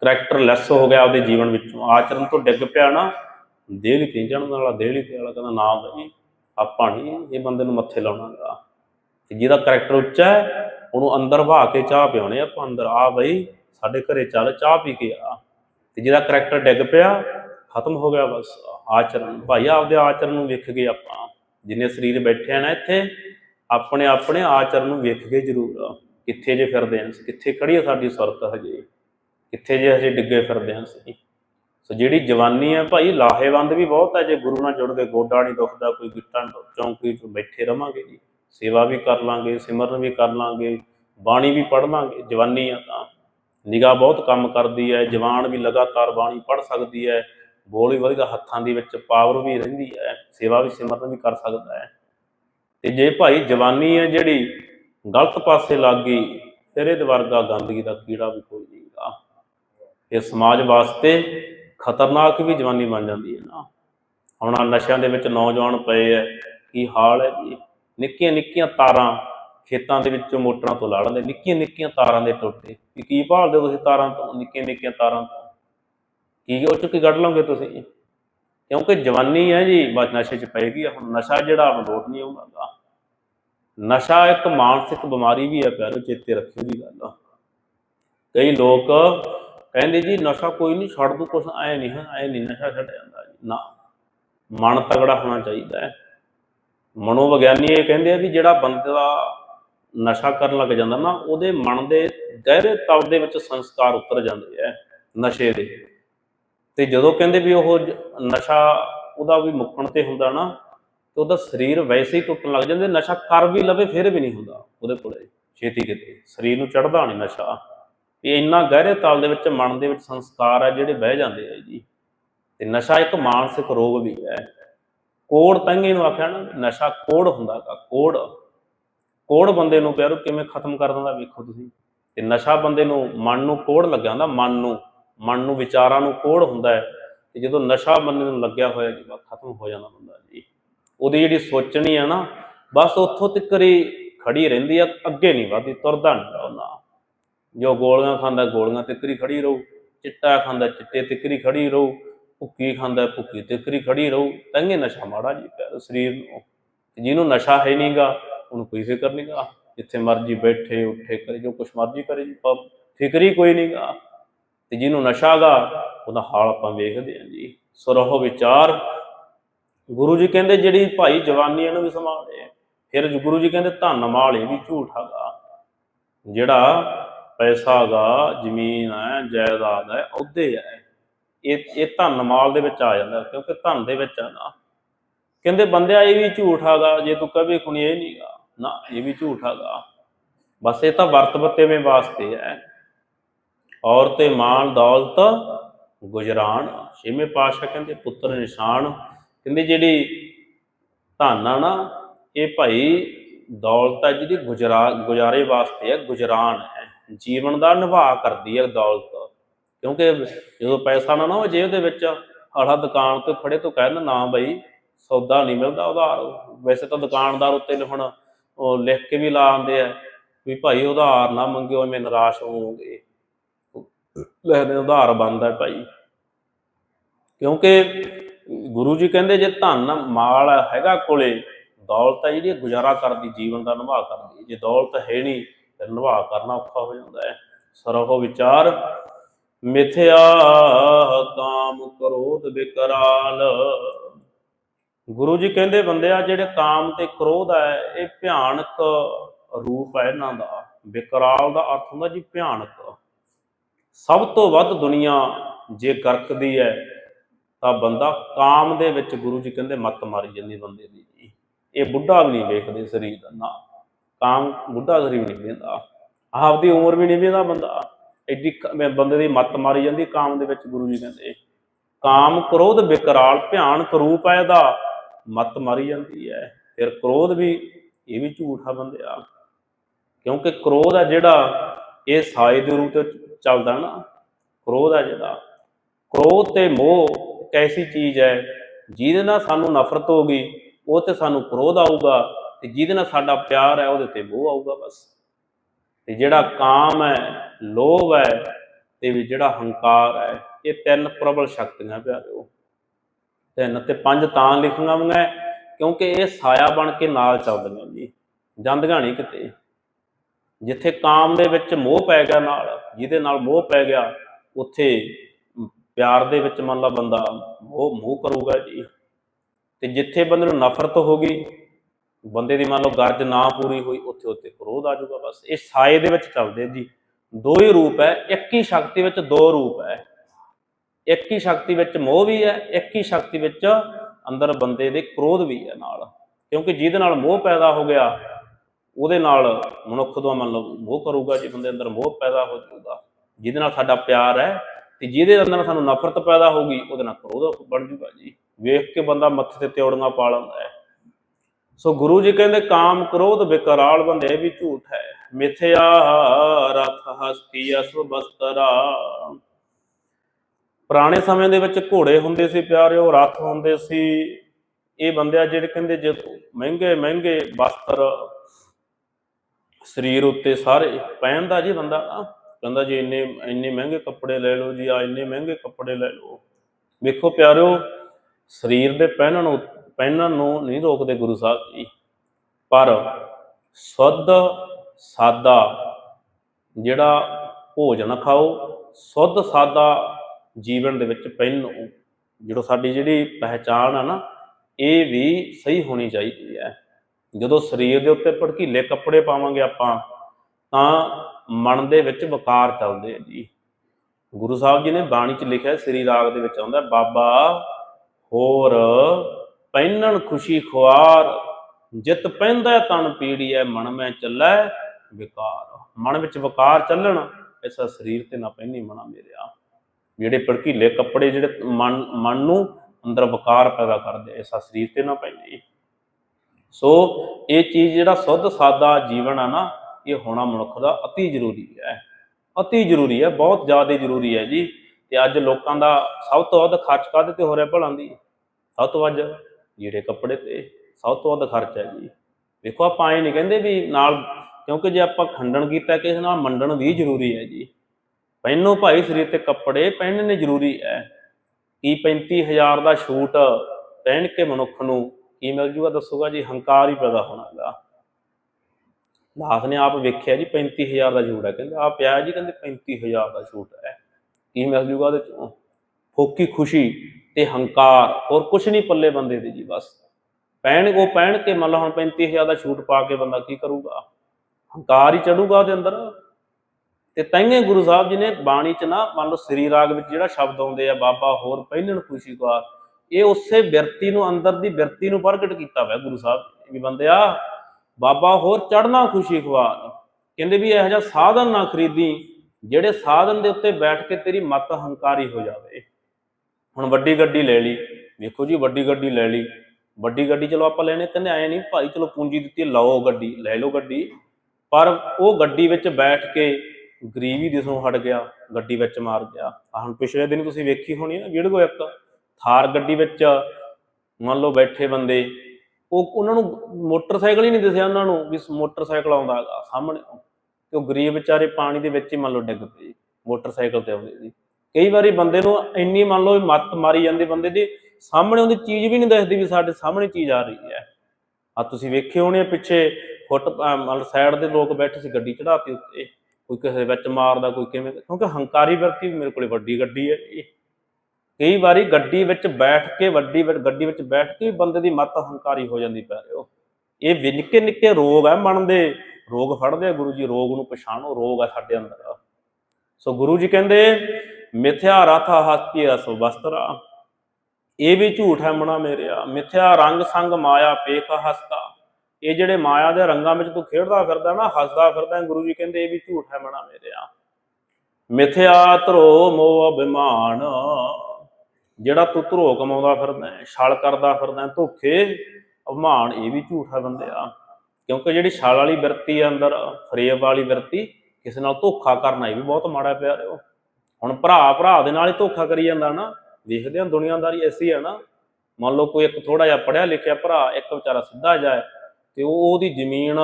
ਕਰੈਕਟਰ ਲੈਸ ਹੋ ਗਿਆ ਉਹਦੇ ਜੀਵਨ ਵਿੱਚੋਂ, ਆਚਰਣ ਤੋਂ ਡਿੱਗ ਪਿਆ ਨਾ ਦੇਹਲੀ ਤੇ ਚੜਨ ਵਾਲਾ ਦੇਹਲੀ ਤੇ ਵਾਲਾ ਕਹਿੰਦਾ ਨਾ ਬਈ ਆਪਾਂ ਨਹੀਂ ਇਹ ਬੰਦੇ ਨੂੰ ਮੱਥੇ ਲਾਉਣਾਗਾ ਤੇ ਜਿਹਦਾ ਕਰੈਕਟਰ ਉੱਚਾ ਹੈ, ਉਹਨੂੰ ਅੰਦਰ ਵਹਾ ਕੇ ਚਾਹ ਪਿਆਉਣੇ ਆਪਾਂ ਅੰਦਰ, ਆ ਬਈ, ਸਾਡੇ ਘਰੇ ਚੱਲ, ਚਾਹ ਪੀ ਕੇ ਆ। ਤੇ ਜਿਹਦਾ ਕਰੈਕਟਰ ਡਿੱਗ ਪਿਆ, ਖਤਮ ਹੋ ਗਿਆ ਬਸ ਆਚਰਣ। ਭਾਈ, ਆਪਦੇ ਆਚਰਣ ਨੂੰ ਵੇਖ ਗਏ ਆਪਾਂ, ਜਿੰਨੇ ਸਰੀਰ ਬੈਠੇ ਆ ਨਾ ਇੱਥੇ, ਆਪਣੇ ਆਪਣੇ ਆਚਰਣ ਨੂੰ ਵੇਖ ਗਏ ਜ਼ਰੂਰ ਕਿੱਥੇ ਜੇ ਫਿਰਦੇ ਆਂ ਕਿੱਥੇ ਖੜੀ ਆ ਸਾਡੀ ਸੁਰਤ ਹਜੇ? ਕਿੱਥੇ ਜੇ ਹਜੇ ਡਿੱਗੇ ਫਿਰਦੇ ਆਂ ਅਸੀਂ? ਸੋ ਜਿਹੜੀ ਜਵਾਨੀ ਹੈ ਭਾਈ, ਲਾਹੇਵੰਦ ਵੀ ਬਹੁਤ ਹੈ ਜੇ ਗੁਰੂ ਨਾਲ ਜੁੜ ਕੇ ਗੋਡਾ ਨਹੀਂ ਦੁਖਦਾ, ਕੋਈ ਗਿੱਟਾਂ ਚੌਂਕੀ 'ਚ ਬੈਠੇ ਰਵਾਂਗੇ ਜੀ। ਸੇਵਾ ਵੀ ਕਰ ਲਾਂਗੇ, ਸਿਮਰਨ ਵੀ ਕਰ ਲਾਂਗੇ, ਬਾਣੀ ਵੀ ਪੜ੍ਹ ਲਾਂਗੇ। ਜਵਾਨੀ ਆ ਤਾਂ ਨਿਗਾਹ ਬਹੁਤ ਕੰਮ ਕਰਦੀ ਹੈ ਜਵਾਨ ਵੀ ਲਗਾਤਾਰ ਬਾਣੀ ਪੜ੍ਹ ਸਕਦੀ ਹੈ ਬੋਲ ਵੀ ਵਧੀਆ, ਹੱਥਾਂ ਦੇ ਵਿੱਚ ਪਾਵਰ ਵੀ ਰਹਿੰਦੀ ਹੈ ਸੇਵਾ ਵੀ, ਸਿਮਰਨ ਵੀ ਕਰ ਸਕਦਾ ਹੈ ਤੇ ਜੇ ਭਾਈ ਜਵਾਨੀ ਹੈ ਜਿਹੜੀ ਗਲਤ ਪਾਸੇ ਲੱਗ ਗਈ, ਫਿਰ ਇਹਦੇ ਵਰਗਾ ਗੰਦਗੀ ਦਾ ਕੀੜਾ ਵੀ ਕੋਈ ਨਹੀਂਗਾ ਇਹ ਸਮਾਜ ਵਾਸਤੇ ਖਤਰਨਾਕ ਵੀ ਜਵਾਨੀ ਬਣ ਜਾਂਦੀ ਹੈ ਨਾ। ਹੁਣ ਆਹ ਨਸ਼ਿਆਂ ਦੇ ਵਿੱਚ ਨੌਜਵਾਨ ਪਏ ਐ ਕੀ ਹਾਲ ਹੈ ਜੀ? ਨਿੱਕੀਆਂ ਨਿੱਕੀਆਂ ਤਾਰਾਂ ਖੇਤਾਂ ਦੇ ਵਿੱਚੋਂ ਮੋਟਰਾਂ ਤੋਂ ਲਾੜਦੇ ਨਿੱਕੀਆਂ ਨਿੱਕੀਆਂ ਤਾਰਾਂ ਦੇ ਟੋਟੇ। ਵੀ ਕੀ ਭਾਲਦੇ ਤੁਸੀਂ ਤਾਰਾਂ ਤੋਂ, ਨਿੱਕੀਆਂ ਨਿੱਕੀਆਂ ਤਾਰਾਂ ਤੋਂ? ਕੀ ਉਹ ਚੋਂ ਕੀ ਕੱਢ ਲਓਗੇ ਤੁਸੀਂ? ਕਿਉਂਕਿ ਜਵਾਨੀ ਹੈ ਜੀ, ਬਸ ਨਸ਼ੇ 'ਚ ਪੈ ਆ। ਹੁਣ ਨਸ਼ਾ ਜਿਹੜਾ ਹੁਣ ਲੋਟ ਨਹੀਂ ਆਉਂਦਾ ਨਸ਼ਾ ਇੱਕ ਮਾਨਸਿਕ ਬਿਮਾਰੀ ਵੀ ਹੈ ਪਿਆਰੋ ਚੇਤੇ ਰੱਖਿਓ ਦੀ ਗੱਲ। ਕਈ ਲੋਕ ਕਹਿੰਦੇ ਜੀ, ਨਸ਼ਾ ਕੋਈ ਨਹੀਂ, ਛੱਡ ਦੂ ਕੁਛ, ਐ ਨਹੀਂ ਹੈ ਐ ਨਹੀਂ, ਨਸ਼ਾ ਛੱਡ ਜਾਂਦਾ ਜੀ। ਨਾ, ਮਨ ਤਗੜਾ ਹੋਣਾ ਚਾਹੀਦਾ ਹੈ। ਮਨੋਵਿਗਿਆਨੀ ਇਹ ਕਹਿੰਦੇ ਆ ਵੀ ਜਿਹੜਾ ਬੰਦਾ ਨਸ਼ਾ ਕਰਨ ਲੱਗ ਜਾਂਦਾ ਨਾ, ਉਹਦੇ ਮਨ ਦੇ ਗਹਿਰੇ ਤਲ ਦੇ ਵਿੱਚ ਸੰਸਕਾਰ ਉਤਰ ਜਾਂਦੇ ਆ ਨਸ਼ੇ ਦੇ। ਤੇ ਜਦੋਂ ਕਹਿੰਦੇ ਵੀ ਉਹ ਨਸ਼ਾ ਉਹਦਾ ਵੀ ਮੁੱਕਣ ਤੇ ਹੁੰਦਾ ਨਾ, ਤੇ ਉਹਦਾ ਸਰੀਰ ਵੈਸੇ ਹੀ ਟੁੱਟਣ ਲੱਗ ਜਾਂਦਾ, ਨਸ਼ਾ ਕਰ ਵੀ ਲਵੇ, ਫਿਰ ਵੀ ਨਹੀਂ ਹੁੰਦਾ ਉਹਦੇ ਕੋਲੇ। ਛੇਤੀ ਕਿਤੇ ਸਰੀਰ ਨੂੰ ਚੜਦਾ ਨਹੀਂ ਨਸ਼ਾ। ਇਹ ਇੰਨਾ ਗਹਿਰੇ ਤਲ ਦੇ ਵਿੱਚ, ਮਨ ਦੇ ਵਿੱਚ ਸੰਸਕਾਰ ਆ ਜਿਹੜੇ ਬਹਿ ਜਾਂਦੇ ਆ ਜੀ। ਤੇ ਨਸ਼ਾ ਇੱਕ ਮਾਨਸਿਕ ਰੋਗ ਵੀ ਹੈ। ਕੋੜ ਤੰਗੇ ਨੂੰ ਆਖਿਆ ਨਾ, ਨਸ਼ਾ ਕੋੜ ਹੁੰਦਾ ਕੋੜ। ਕੋੜ ਬੰਦੇ ਨੂੰ ਪਿਆਰੋ, ਕਿਵੇਂ ਖਤਮ ਕਰ ਦਿੰਦਾ ਵੇਖੋ ਤੁਸੀਂ। ਤੇ ਨਸ਼ਾ ਬੰਦੇ ਨੂੰ, ਮਨ ਨੂੰ ਕੋੜ ਲੱਗਿਆ ਹੁੰਦਾ, ਮਨ ਨੂੰ। ਮਨ ਨੂੰ, ਵਿਚਾਰਾਂ ਨੂੰ ਕੋੜ ਹੁੰਦਾ ਹੈ। ਤੇ ਜਦੋਂ ਨਸ਼ਾ ਬੰਦੇ ਨੂੰ ਲੱਗਿਆ ਹੋਇਆ ਜੀ, ਬਸ ਖਤਮ ਹੋ ਜਾਂਦਾ ਬੰਦਾ ਜੀ। ਉਹਦੀ ਜਿਹੜੀ ਸੋਚਣੀ ਆ ਨਾ, ਬਸ ਉੱਥੋਂ ਤੱਕ ਹੀ ਖੜੀ ਰਹਿੰਦੀ ਆ, ਅੱਗੇ ਨਹੀਂ ਵਧਦੀ, ਤੁਰਦਾ ਨਹੀਂ ਜੋ ਗੋਲੀਆਂ ਖਾਂਦਾ ਗੋਲੀਆਂ ਤਿੱਕਰੀ ਖੜੀ ਰਹੂ, ਚਿੱਟਾ ਖਾਂਦਾ ਚਿੱਟੇ ਤਿੱਕਰੀ ਖੜੀ ਰਹੂ, ਭੁੱਕੀ ਖਾਂਦਾ ਭੁੱਕੀ ਤੱਕ ਖੜੀ ਰਹੂ ਤੰਗੇ ਨਸ਼ਾ ਮਾੜਾ ਜੀ ਸਰੀਰ ਨੂੰ। ਜਿਹਨੂੰ ਨਸ਼ਾ ਹੈ ਨਹੀਂਗਾ, ਉਹਨੂੰ ਕੋਈ ਫਿਕਰ ਨਹੀਂਗਾ। ਜਿੱਥੇ ਮਰਜ਼ੀ ਬੈਠੇ, ਉੱਠੇ, ਕਰੇ, ਜੋ ਕੁਛ ਮਰਜ਼ੀ ਕਰੇ ਜੀ ਪ- ਫਿਕਰ ਹੀ ਕੋਈ ਨਹੀਂਗਾ। ਤੇ ਜਿਹਨੂੰ ਨਸ਼ਾਗਾ, ਉਹਦਾ ਹਾਲ ਆਪਾਂ ਵੇਖਦੇ ਹਾਂ ਜੀ। ਸੋ ਰਹੋ ਵਿਚਾਰ। ਗੁਰੂ ਜੀ ਕਹਿੰਦੇ ਜਿਹੜੀ ਭਾਈ ਜਵਾਨੀ ਇਹਨੂੰ ਵੀ ਸੰਭਾਲੇ ਫਿਰ ਗੁਰੂ ਜੀ ਕਹਿੰਦੇ ਧੰਨ ਮਾਲ ਇਹ ਵੀ ਝੂਠ ਹੈਗਾ ਜਿਹੜਾ ਪੈਸਾ ਗਾ ਜ਼ਮੀਨ ਹੈ, ਜਾਇਦਾਦ ਹੈ, ਅਹੁਦੇ ਹੈ। ਇਹ ਇਹ ਧਨ ਮਾਲ ਦੇ ਵਿੱਚ ਆ ਜਾਂਦਾ ਕਿਉਂਕਿ ਧਨ ਦੇ ਵਿੱਚ ਆ ਨਾ। ਕਹਿੰਦੇ ਬੰਦਿਆ, ਇਹ ਵੀ ਝੂਠ ਹੈਗਾ ਜੇ ਤੂੰ ਕਵੇ ਕੁਣੀ ਇਹ ਨਹੀਂਗਾ ਨਾ, ਇਹ ਵੀ ਝੂਠ ਹੈਗਾ ਬਸ ਇਹ ਤਾਂ ਵਰਤ ਵਤੇਵੇਂ ਵਾਸਤੇ ਹੈ। ਔਰ ਤੇ ਮਾਲ, ਦੌਲਤ, ਗੁਜਰਾਨ, ਛੇਵੇਂ ਪਾਤਸ਼ਾਹ ਕਹਿੰਦੇ, ਪੁੱਤਰ, ਨਿਸ਼ਾਨ। ਕਹਿੰਦੇ ਜਿਹੜੀ ਧਨ ਆ ਨਾ, ਇਹ ਭਾਈ ਦੌਲਤ ਹੈ ਜਿਹਦੀ ਗੁਜਰਾ, ਗੁਜ਼ਾਰੇ ਵਾਸਤੇ ਹੈ ਗੁਜਰਾਨ ਹੈ। ਜੀਵਨ ਦਾ ਨਿਭਾ ਕਰਦੀ ਹੈ ਦੌਲਤ ਕਿਉਂਕਿ ਜਦੋਂ ਪੈਸਾ ਨਾ ਨਾ ਉਹ ਜੇਬ ਦੇ ਵਿੱਚ ਆਲਾ ਦੁਕਾਨ ਤੇ ਖੜੇ ਤੋਂ ਕਹਿਣ ਨਾ ਬਈ, ਸੌਦਾ ਨਹੀਂ ਮਿਲਦਾ ਉਧਾਰ ਵੈਸੇ ਤਾਂ ਦੁਕਾਨਦਾਰ ਉੱਤੇ ਹੁਣ ਉਹ ਲਿਖ ਕੇ ਵੀ ਲਾ ਆਉਂਦੇ ਆ ਵੀ ਭਾਈ ਉਧਾਰ ਨਾ ਮੰਗਿਓ, ਐਵੇਂ ਨਿਰਾਸ਼ ਹੋਵੋਗੇ। ਲੈਣੇ ਉਧਾਰ ਬੰਦਾ ਭਾਈ। ਕਿਉਂਕਿ ਗੁਰੂ ਜੀ ਕਹਿੰਦੇ ਜੇ ਧਨ ਮਾਲ ਹੈਗਾ ਕੋਲੇ ਦੌਲਤ ਹੈ ਜਿਹੜੀ ਗੁਜ਼ਾਰਾ ਕਰਦੀ, ਜੀਵਨ ਦਾ ਨਿਭਾ ਕਰਦੀ। ਜੇ ਦੌਲਤ ਹੈ ਨਹੀਂ ਫਿਰ ਨਿਭਾਅ ਕਰਨਾ ਔਖਾ ਹੋ ਜਾਂਦਾ ਹੈ। ਸਰਹੁ ਵਿਚਾਰ, ਮਿਥਿਆ ਕਾਮ ਕ੍ਰੋਧ ਵਿਕਰਾਲ ਗੁਰੂ ਜੀ ਕਹਿੰਦੇ ਬੰਦਿਆ ਜਿਹੜੇ ਕਾਮ ਤੇ ਕ੍ਰੋਧ ਹੈ, ਇਹ ਭਿਆਨਕ ਰੂਪ ਹੈ ਇਹਨਾਂ ਦਾ। ਵਿਕਰਾਲ ਦਾ ਅਰਥ ਹੁੰਦਾ ਜੀ ਭਿਆਨਕ। ਸਭ ਤੋਂ ਵੱਧ ਦੁਨੀਆ ਜੇ ਗਰਕਦੀ ਹੈ, ਤਾਂ ਬੰਦਾ ਕਾਮ ਦੇ ਵਿੱਚ ਗੁਰੂ ਜੀ ਕਹਿੰਦੇ ਮੱਤ ਮਾਰੀ ਜਾਂਦੀ ਬੰਦੇ ਦੀ। ਜੀ ਇਹ ਬੁੱਢਾ ਵੀ ਨਹੀਂ ਵੇਖਦੇ ਸਰੀਰ ਦਾ ਨਾ। ਕਾਮ ਬੁੱਢਾ ਸਰੀਰ ਨਹੀਂ ਵੇਖਦਾ ਆਪਦੀ ਉਮਰ ਵੀ ਨਹੀਂ ਵੇਖਦਾ ਬੰਦਾ। ਐਡੀ ਬੰਦੇ ਦੀ ਮੱਤ ਮਾਰੀ ਜਾਂਦੀ ਕਾਮ ਦੇ ਵਿੱਚ ਗੁਰੂ ਜੀ ਕਹਿੰਦੇ, ਕਾਮ ਕ੍ਰੋਧ ਵਿਕਰਾਲ ਭਿਆਨ ਕਰੂਪ ਹੈ ਇਹਦਾ ਮੱਤ ਮਾਰੀ ਜਾਂਦੀ ਹੈ। ਫਿਰ ਕ੍ਰੋਧ ਵੀ ਇਹ ਵੀ ਝੂਠਾ ਬੰਦਿਆ ਕਿਉਂਕਿ ਕ੍ਰੋਧ ਹੈ ਜਿਹੜਾ ਇਹ ਸਾਏ ਦੇ ਰੂਪ 'ਤੇ ਚੱਲਦਾ ਨਾ, ਕ੍ਰੋਧ ਹੈ ਜਿਹੜਾ। ਕ੍ਰੋਧ ਤੇ ਮੋਹ ਇੱਕ ਐਸੀ ਚੀਜ਼ ਹੈ, ਜਿਹਦੇ ਨਾਲ ਸਾਨੂੰ ਨਫ਼ਰਤ ਹੋਗੀ ਉਹ ਤੇ ਸਾਨੂੰ ਕ੍ਰੋਧ ਆਊਗਾ। ਤੇ ਜਿਹਦੇ ਨਾਲ ਸਾਡਾ ਪਿਆਰ ਹੈ, ਉਹਦੇ ਤੇ ਮੋਹ ਆਊਗਾ ਬਸ। ਤੇ ਜਿਹੜਾ ਕਾਮ ਹੈ, ਲੋਭ ਹੈ, ਤੇ ਵੀ ਜਿਹੜਾ ਹੰਕਾਰ ਹੈ, ਇਹ ਤਿੰਨ ਪ੍ਰਬਲ ਸ਼ਕਤੀਆਂ ਪਿਆਰਿਓ ਤਿੰਨ ਤੇ ਪੰਜ ਤਾਂ ਲਿਖੀਆਂ ਕਿਉਂਕਿ ਇਹ ਸਾਇਆ ਬਣ ਕੇ ਨਾਲ ਚੱਲਦੀਆਂ ਜੀ, ਜਾਂਦੀਆਂ ਨਹੀਂ ਕਿਤੇ। ਜਿੱਥੇ ਕਾਮ ਦੇ ਵਿੱਚ ਮੋਹ ਪੈ ਗਿਆ ਨਾਲ, ਜਿਹਦੇ ਨਾਲ ਮੋਹ ਪੈ ਗਿਆ, ਉੱਥੇ ਪਿਆਰ ਦੇ ਵਿੱਚ ਮੰਨ ਲਾ ਬੰਦਾ ਮੋਹ ਮੋਹ ਕਰੂਗਾ ਜੀ। ਤੇ ਜਿੱਥੇ ਬੰਦੇ ਨੂੰ ਨਫ਼ਰਤ ਹੋ ਗਈ ਬੰਦੇ ਦੀ ਮੰਨ ਲਓ ਗਰਜ ਨਾ ਪੂਰੀ ਹੋਈ, ਉੱਥੇ ਉੱਤੇ ਕ੍ਰੋਧ ਆ ਜਾਊਗਾ ਬਸ। ਇਹ ਸਾਏ ਦੇ ਵਿੱਚ ਚੱਲਦੇ ਜੀ। ਦੋ ਹੀ ਰੂਪ ਹੈ, ਇੱਕ ਹੀ ਸ਼ਕਤੀ ਵਿੱਚ ਦੋ ਰੂਪ ਹੈ। ਇੱਕ ਹੀ ਸ਼ਕਤੀ ਵਿੱਚ ਮੋਹ ਵੀ ਹੈ, ਇੱਕ ਹੀ ਸ਼ਕਤੀ ਵਿੱਚ ਅੰਦਰ ਬੰਦੇ ਦੇ ਕ੍ਰੋਧ ਵੀ ਹੈ ਨਾਲ। ਕਿਉਂਕਿ ਜਿਹਦੇ ਨਾਲ ਮੋਹ ਪੈਦਾ ਹੋ ਗਿਆ, ਉਹਦੇ ਨਾਲ ਮਨੁੱਖ ਦਾ ਮੰਨ ਲਓ ਮੋਹ ਕਰੂਗਾ, ਜੇ ਬੰਦੇ ਅੰਦਰ ਮੋਹ ਪੈਦਾ ਹੋ ਜਾਊਗਾ। ਜਿਹਦੇ ਨਾਲ ਸਾਡਾ ਪਿਆਰ ਹੈ, ਤੇ ਜਿਹਦੇ ਅੰਦਰ ਸਾਨੂੰ ਨਫ਼ਰਤ ਪੈਦਾ ਹੋਊਗੀ ਉਹਦੇ ਨਾਲ ਕ੍ਰੋਧ ਬਣ ਜਾਊਗਾ ਜੀ। ਵੇਖ ਕੇ ਬੰਦਾ ਮੱਥੇ ਤੇ ਤਿਉੜੀਆਂ ਪਾ ਲੈਂਦਾ ਹੈ। ਸੋ ਗੁਰੂ ਜੀ ਕਹਿੰਦੇ, ਕਾਮ ਕ੍ਰੋਧ ਵਿਕਰਾਲ ਬੰਦੇ ਵੀ ਝੂਠ ਹੈ। ਮਿਥਿਆ ਰਥ ਹਸਤੀ ਅਸਵ ਬਸਤਰਾ ਪੁਰਾਣੇ ਸਮੇਂ ਦੇ ਵਿੱਚ ਘੋੜੇ ਹੁੰਦੇ ਸੀ ਪਿਆਰਿਓ, ਰੱਥ ਹੁੰਦੇ ਸੀ। ਇਹ ਬੰਦਿਆ ਜਿਹੜੇ ਕਹਿੰਦੇ, ਜੇ ਮਹਿੰਗੇ ਮਹਿੰਗੇ ਵਸਤਰ ਸਰੀਰ ਉੱਤੇ ਸਾਰੇ ਪਹਿਨਦਾ ਜੀ ਬੰਦਾ ਨਾ ਕਹਿੰਦਾ ਜੀ, ਇੰਨੇ ਇੰਨੇ ਮਹਿੰਗੇ ਕੱਪੜੇ ਲੈ ਲਓ ਜੀ ਆ ਇੰਨੇ ਮਹਿੰਗੇ ਕੱਪੜੇ ਲੈ ਲਓ। ਵੇਖੋ ਪਿਆਰਿਓ, ਸਰੀਰ ਦੇ ਪਹਿਨਣ ਪਹਿਨਣ ਨੂੰ ਨਹੀਂ ਰੋਕਦੇ ਗੁਰੂ ਸਾਹਿਬ ਜੀ, ਪਰ ਸੁੱਧ ਸਾਦਾ ਜਿਹੜਾ ਭੋਜਨ ਖਾਓ, ਸੁੱਧ ਸਾਦਾ ਜੀਵਨ ਦੇ ਵਿੱਚ ਪਹਿਨੋ ਜਿਹੜਾ ਸਾਡੀ ਜਿਹੜੀ ਪਹਿਚਾਣ ਆ ਨਾ, ਇਹ ਵੀ ਸਹੀ ਹੋਣੀ ਚਾਹੀਦੀ ਹੈ। ਜਦੋਂ ਸਰੀਰ ਦੇ ਉੱਤੇ ਭੜਕੀਲੇ ਕੱਪੜੇ ਪਾਵਾਂਗੇ ਆਪਾਂ, ਤਾਂ ਮਨ ਦੇ ਵਿੱਚ ਵਿਕਾਰ ਚੱਲਦੇ ਆ ਜੀ। ਗੁਰੂ ਸਾਹਿਬ ਜੀ ਨੇ ਬਾਣੀ 'ਚ ਲਿਖਿਆ, ਸ੍ਰੀ ਰਾਗ ਦੇ ਵਿੱਚ ਆਉਂਦਾ, ਬਾਬਾ ਹੋਰ ਪਹਿਨਣ ਖੁਸ਼ੀ ਖੁਆਰ, ਜਿਤ ਪੈਂਦਾ ਤਨ ਪੀੜੀਐ, ਮਨ ਮੈਂ ਚੱਲੈ ਵਿਕਾਰ। ਮਨ ਵਿੱਚ ਵਿਕਾਰ ਚੱਲਣ, ਐਸਾ ਸਰੀਰ ਤੇ ਨਾ ਪਹਿਨੀ ਮਨਾ ਮੇਰਿਆ ਜਿਹੜੇ ਭੜਕੀਲੇ ਕੱਪੜੇ, ਜਿਹੜੇ ਮਨ ਮਨ ਨੂੰ ਅੰਦਰ ਵਿਕਾਰ ਪੈਦਾ ਕਰਦੇ, ਐਸਾ ਸਰੀਰ ਤੇ ਨਾ ਪਹਿਨੀ ਸੋ ਇਹ ਚੀਜ਼ ਜਿਹੜਾ ਸੁੱਧ, ਸਾਦਾ ਜੀਵਨ ਆ ਨਾ, ਇਹ ਹੋਣਾ ਮਨੁੱਖ ਦਾ ਅਤੀ ਜ਼ਰੂਰੀ ਹੈ। ਅਤੀ ਜ਼ਰੂਰੀ ਹੈ, ਬਹੁਤ ਜ਼ਿਆਦਾ ਜ਼ਰੂਰੀ ਹੈ ਜੀ। ਤੇ ਅੱਜ ਲੋਕਾਂ ਦਾ ਸਭ ਤੋਂ ਵੱਧ ਖਰਚ ਕਾਹਦੇ ਤੇ ਹੋ ਰਿਹਾ ਭਲਾਂ ਦੀ? ਸਭ ਤੋਂ ਵੱਧ ਜਿਹੜੇ ਕੱਪੜੇ ਤੇ ਸਭ ਤੋਂ ਵੱਧ ਖਰਚ ਹੈ ਜੀ। ਦੇਖੋ ਆਪਾਂ ਇਹ ਨਹੀਂ ਕਹਿੰਦੇ ਵੀ ਨਾਲ, ਕਿਉਂਕਿ ਜੇ ਆਪਾਂ ਖੰਡਨ ਕੀਤਾ, ਕਿਸੇ ਨਾਲ ਮੰਡਣ ਵੀ ਜ਼ਰੂਰੀ ਹੈ ਜੀ। ਪਹਿਨੋ ਭਾਈ ਸਰੀਰ ਤੇ ਕੱਪੜੇ ਪਹਿਨਣੇ ਜ਼ਰੂਰੀ ਹੈ। ਕੀ 35000 ਦਾ ਛੂਟ ਪਹਿਨ ਕੇ ਮਨੁੱਖ ਨੂੰ ਕੀ ਮਿਲ ਜੂਗਾ ਦੱਸੂਗਾ ਜੀ, ਹੰਕਾਰ ਹੀ ਪੈਦਾ ਹੋਣਾਗਾ ਦਾਸ ਨੇ ਆਪ ਵੇਖਿਆ ਜੀ 35000 ਦਾ ਛੂਟ ਹੈ। ਕਹਿੰਦੇ ਆ ਪਿਆ ਜੀ, ਕਹਿੰਦੇ 35000 ਦਾ ਛੂਟ ਹੈ। ਕੀ ਮਿਲ ਜੂਗਾ ਉਹਦੇ ਚੋਂ? ਫੋਕੀ ਖੁਸ਼ੀ। ਤੇ ਹੰਕਾਰ, ਹੋਰ ਕੁਝ ਨਹੀਂ ਪੱਲੇ ਬੰਦੇ ਦੇ ਜੀ ਬਸ। ਪਹਿਨ ਉਹ ਪੈਣ ਕੇ ਮੰਨ ਲਓ ਹੁਣ 35000 ਦਾ ਛੂਟ ਪਾ ਕੇ ਬੰਦਾ ਕੀ ਕਰੂਗਾ? ਹੰਕਾਰ ਹੀ ਚੜੂਗਾ ਉਹਦੇ ਅੰਦਰ। ਤੇ ਤਾਈਏ ਗੁਰੂ ਸਾਹਿਬ ਜੀ ਨੇ ਬਾਣੀ ਚ ਨਾ ਮੰਨ ਲਓ ਸ੍ਰੀ ਰਾਗ ਵਿੱਚ ਜਿਹੜਾ ਸ਼ਬਦ ਆਉਂਦੇ ਆ, ਬਾਬਾ ਹੋਰ ਪਹਿਨਣ ਖੁਸ਼ੀ ਕਾ, ਇਹ ਉਸੇ ਬਿਰਤੀ ਨੂੰ ਅੰਦਰ ਦੀ ਬਿਰਤੀ ਨੂੰ ਪ੍ਰਗਟ ਕੀਤਾ ਹੋਇਆ ਗੁਰੂ ਸਾਹਿਬ ਨੇ। ਵੀ ਬੰਦਿਆ, ਬਾਬਾ ਹੋਰ ਚੜਨਾ ਖੁਸ਼ੀ ਖਵਾਰ ਕਹਿੰਦੇ ਵੀ ਇਹੋ ਜਿਹਾ ਸਾਧਨ ਨਾ ਖਰੀਦੀ, ਜਿਹੜੇ ਸਾਧਨ ਦੇ ਉੱਤੇ ਬੈਠ ਕੇ ਤੇਰੀ ਮਤ ਹੰਕਾਰੀ ਹੋ ਜਾਵੇ। ਹੁਣ ਵੱਡੀ ਗੱਡੀ ਲੈ ਲਈ। ਵੇਖੋ ਜੀ, ਵੱਡੀ ਗੱਡੀ ਲੈ ਲਈ। ਵੱਡੀ ਗੱਡੀ ਚਲੋ ਆਪਾਂ ਲੈਣੇ ਕਹਿੰਦੇ ਆਏ ਨਹੀਂ, ਭਾਈ ਚਲੋ ਪੂੰਜੀ ਦਿੱਤੀ, ਲਾਓ ਗੱਡੀ, ਲੈ ਲਓ ਗੱਡੀ। ਪਰ ਉਹ ਗੱਡੀ ਵਿੱਚ ਬੈਠ ਕੇ ਗਰੀਬੀ ਦਿਸੋਂ ਹਟ ਗਿਆ, ਗੱਡੀ ਵਿੱਚ ਮਾਰ ਗਿਆ। ਹੁਣ ਪਿਛਲੇ ਦਿਨ ਤੁਸੀਂ ਵੇਖੀ ਹੋਣੀ ਨਾ ਵੀਡੀਓ ਇੱਕ ਥਾਰ ਗੱਡੀ ਵਿੱਚ ਮੰਨ ਲਓ ਬੈਠੇ ਬੰਦੇ, ਉਹ ਉਹਨਾਂ ਨੂੰ ਮੋਟਰਸਾਈਕਲ ਹੀ ਨਹੀਂ ਦਿਸਿਆ ਉਹਨਾਂ ਨੂੰ ਵੀ ਮੋਟਰਸਾਈਕਲ ਆਉਂਦਾ ਹੈਗਾ ਸਾਹਮਣੇ। ਤੇ ਉਹ ਗਰੀਬ ਵਿਚਾਰੇ ਪਾਣੀ ਦੇ ਵਿੱਚ ਹੀ ਮੰਨ ਲਓ ਡਿੱਗ ਪਏ, ਮੋਟਰਸਾਈਕਲ ਤੇ ਆਉਂਦੇ ਸੀ। ਕਈ ਵਾਰੀ ਬੰਦੇ ਨੂੰ ਇੰਨੀ ਮੰਨ ਲਓ ਮੱਤ ਮਾਰੀ ਜਾਂਦੀ ਬੰਦੇ ਦੀ, ਸਾਹਮਣੇ ਉਹਦੀ ਚੀਜ਼ ਵੀ ਨਹੀਂ ਦਿਖਦੀ ਵੀ ਸਾਡੇ ਸਾਹਮਣੇ ਚੀਜ਼ ਆ ਰਹੀ ਹੈ। ਆ ਤੁਸੀਂ ਵੇਖੇ ਹੋਣੇ ਪਿੱਛੇ ਫੁੱਟ ਮਤਲਬ ਸਾਈਡ ਦੇ ਲੋਕ ਬੈਠੇ ਸੀ ਗੱਡੀ ਚੜਾਤੀ ਉੱਤੇ, ਕੋਈ ਕਿਸੇ ਦੇ ਵਿੱਚ ਮਾਰਦਾ, ਕੋਈ ਕਿਵੇਂ, ਕਿਉਂਕਿ ਹੰਕਾਰੀ ਵਿਅਕਤੀ ਮੇਰੇ ਕੋਲੇ ਵੱਡੀ ਗੱਡੀ ਹੈ ਇਹ। ਕਈ ਵਾਰੀ ਗੱਡੀ ਵਿੱਚ ਬੈਠ ਕੇ, ਵੱਡੀ ਗੱਡੀ ਵਿੱਚ ਬੈਠ ਕੇ ਵੀ ਬੰਦੇ ਦੀ ਮੱਤ ਹੰਕਾਰੀ ਹੋ ਜਾਂਦੀ ਪੈ ਰਿਓ ਇਹ ਨਿੱਕੇ ਨਿੱਕੇ ਰੋਗ ਆ, ਮਨ ਦੇ ਰੋਗ ਫੜਦੇ ਆ, ਗੁਰੂ ਜੀ ਰੋਗ ਨੂੰ ਪਛਾਣੋ, ਰੋਗ ਆ ਸਾਡੇ ਅੰਦਰ। ਸੋ ਗੁਰੂ ਜੀ ਕਹਿੰਦੇ ਮਿਥਿਆ ਰਥ ਹਸਤੀ ਅਸ ਵਸਤਰਾ। ਇਹ ਵੀ ਝੂਠ ਹੈ ਮਣਾ ਮੇਰਿਆ ਮਿਥਿਆ ਰੰਗ ਸੰਗ ਮਾਇਆ ਪੇਖ ਹਸਤਾ। ਇਹ ਜਿਹੜੇ ਮਾਇਆ ਦੇ ਰੰਗਾਂ ਵਿੱਚ ਤੂੰ ਖੇਡਦਾ ਫਿਰਦਾ ਨਾ ਹੱਸਦਾ ਫਿਰਦਾ ਗੁਰੂ ਜੀ ਕਹਿੰਦੇ ਇਹ ਵੀ ਝੂਠ ਹੈ ਮਣਾ ਮੇਰਿਆ ਮਿਥਿਆ ਧਰੋ ਮੋਹ ਅਭਿਮਾਨ। ਜਿਹੜਾ ਤੂੰ ਧਰੋ ਕਮਾਉਂਦਾ ਫਿਰਦਾ ਹੈ, ਛਲ ਕਰਦਾ ਫਿਰਦਾ ਧੋਖੇ ਅਭਿਮਾਨ ਇਹ ਵੀ ਝੂਠ ਹੈ ਬੰਦਿਆ ਕਿਉਂਕਿ ਜਿਹੜੀ ਛਲ ਵਾਲੀ ਬਿਰਤੀ ਹੈ ਅੰਦਰ ਫਰੇਬ ਵਾਲੀ ਬਿਰਤੀ ਕਿਸੇ ਨਾਲ ਧੋਖਾ ਕਰਨਾ ਇਹ ਵੀ ਬਹੁਤ ਮਾੜਾ ਪਿਆਰਿਓ ਹੁਣ ਭਰਾ ਭਰਾ ਦੇ ਨਾਲ ਹੀ ਧੋਖਾ ਕਰੀ ਜਾਂਦਾ ਨਾ। ਵੇਖਦੇ ਹਾਂ, ਦੁਨੀਆਦਾਰੀ ਐਸੀ ਹੈ ਨਾ। ਮੰਨ ਲਓ ਕੋਈ ਇੱਕ ਥੋੜਾ ਜਿਹਾ ਪੜਿਆ ਲਿਖਿਆ ਭਰਾ, ਇੱਕ ਵਿਚਾਰਾ ਸਿੱਧਾ ਜਾਏ, ਤੇ ਉਹ ਉਹਦੀ ਜ਼ਮੀਨ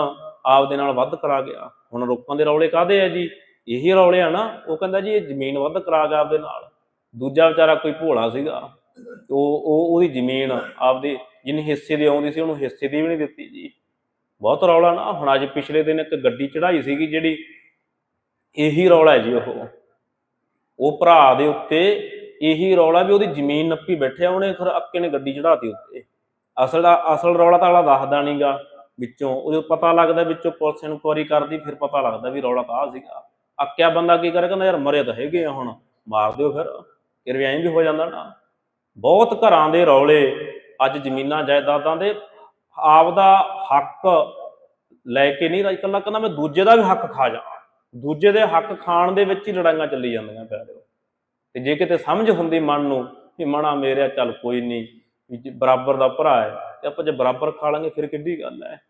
ਆਪਦੇ ਨਾਲ ਵੱਧ ਕਰਾ ਗਿਆ। ਹੁਣ ਲੋਕਾਂ ਦੇ ਰੌਲੇ ਕਾਦੇ ਆ ਜੀ? ਇਹੀ ਰੌਲੇ ਆ ਨਾ। ਉਹ ਕਹਿੰਦਾ ਜੀ, ਇਹ ਜ਼ਮੀਨ ਵੱਧ ਕਰਾ ਗਿਆ ਆਪਦੇ ਨਾਲ। ਦੂਜਾ ਵਿਚਾਰਾ ਕੋਈ ਭੋਲਾ ਸੀਗਾ। ਉਹ ਉਹ, ਉਹਦੀ ਜ਼ਮੀਨ ਆਪਦੇ ਜਿੰਨੇ ਹਿੱਸੇ ਦੀ ਆਉਂਦੀ ਸੀ, ਉਹਨੂੰ ਹਿੱਸੇ ਦੀ ਵੀ ਨਹੀਂ ਦਿੱਤੀ ਜੀ। ਬਹੁਤ ਰੌਲਾ ਨਾ। ਹੁਣ ਅੱਜ ਪਿਛਲੇ ਦਿਨ ਇੱਕ ਗੱਡੀ ਚੜਾਈ ਸੀਗੀ ਜਿਹੜੀ, ਇਹੀ ਰੌਲਾ ਹੈ ਜੀ ਉਹ। ਉਹ ਭਰਾ ਦੇ ਉੱਤੇ ਇਹੀ ਰੌਲਾ ਵੀ ਉਹਦੀ ਜ਼ਮੀਨ ਨੱਪੀ ਬੈਠਿਆ ਉਹਨੇ ਫਿਰ ਅੱਕੇ ਨੇ ਗੱਡੀ ਚੜਾਤੀ ਉੱਤੇ। ਅਸਲ ਦਾ, ਅਸਲ ਰੌਲਾ ਤਾਂ ਅਗਲਾ ਦੱਸਦਾ ਨਹੀਂਗਾ ਵਿੱਚੋਂ, ਉਹਦੇ ਪਤਾ ਲੱਗਦਾ ਵਿੱਚੋਂ ਪੁਲਿਸ ਇਨਕੁਆਰੀ ਕਰਦੀ, ਫਿਰ ਪਤਾ ਲੱਗਦਾ ਵੀ ਰੌਲਾ ਤਾਂ ਆਹ ਸੀਗਾ। ਅੱਕਿਆ ਬੰਦਾ ਕੀ ਕਰੇ, ਕਹਿੰਦਾ ਯਾਰ ਮਰੇ ਤਾਂ ਹੈਗੇ ਆ ਹੁਣ, ਮਾਰ ਦਿਓ ਫਿਰ। ਫਿਰ ਵੀ ਐਂ ਵੀ ਹੋ ਜਾਂਦਾ ਨਾ। ਬਹੁਤ ਘਰਾਂ ਦੇ ਰੌਲੇ, ਅੱਜ ਜ਼ਮੀਨਾਂ ਜਾਇਦਾਦਾਂ ਦੇ ਆਪ ਦਾ ਹੱਕ ਲੈ ਕੇ ਨਹੀਂ, ਇਕੱਲਾ ਕਹਿੰਦਾ ਮੈਂ ਦੂਜੇ ਦਾ ਵੀ ਹੱਕ ਖਾ ਜਾ। ਦੂਜੇ ਦੇ ਹੱਕ ਖਾਣ ਦੇ ਵਿੱਚ ਹੀ ਲੜਾਈਆਂ ਚੱਲੀ ਜਾਂਦੀਆਂ ਪੈ ਪਿਆਰਿਓ ਤੇ ਜੇ ਕਿਤੇ ਸਮਝ ਹੁੰਦੀ ਮਨ ਨੂੰ ਵੀ ਮਣਾ ਮੇਰਿਆ ਚੱਲ ਕੋਈ ਨਹੀਂ, ਵੀ ਜੇ ਬਰਾਬਰ ਦਾ ਭਰਾ ਹੈ, ਤੇ ਆਪਾਂ ਜੇ ਬਰਾਬਰ ਖਾ ਲਾਂਗੇ ਫਿਰ ਕਿੱਡੀ ਗੱਲ ਹੈ।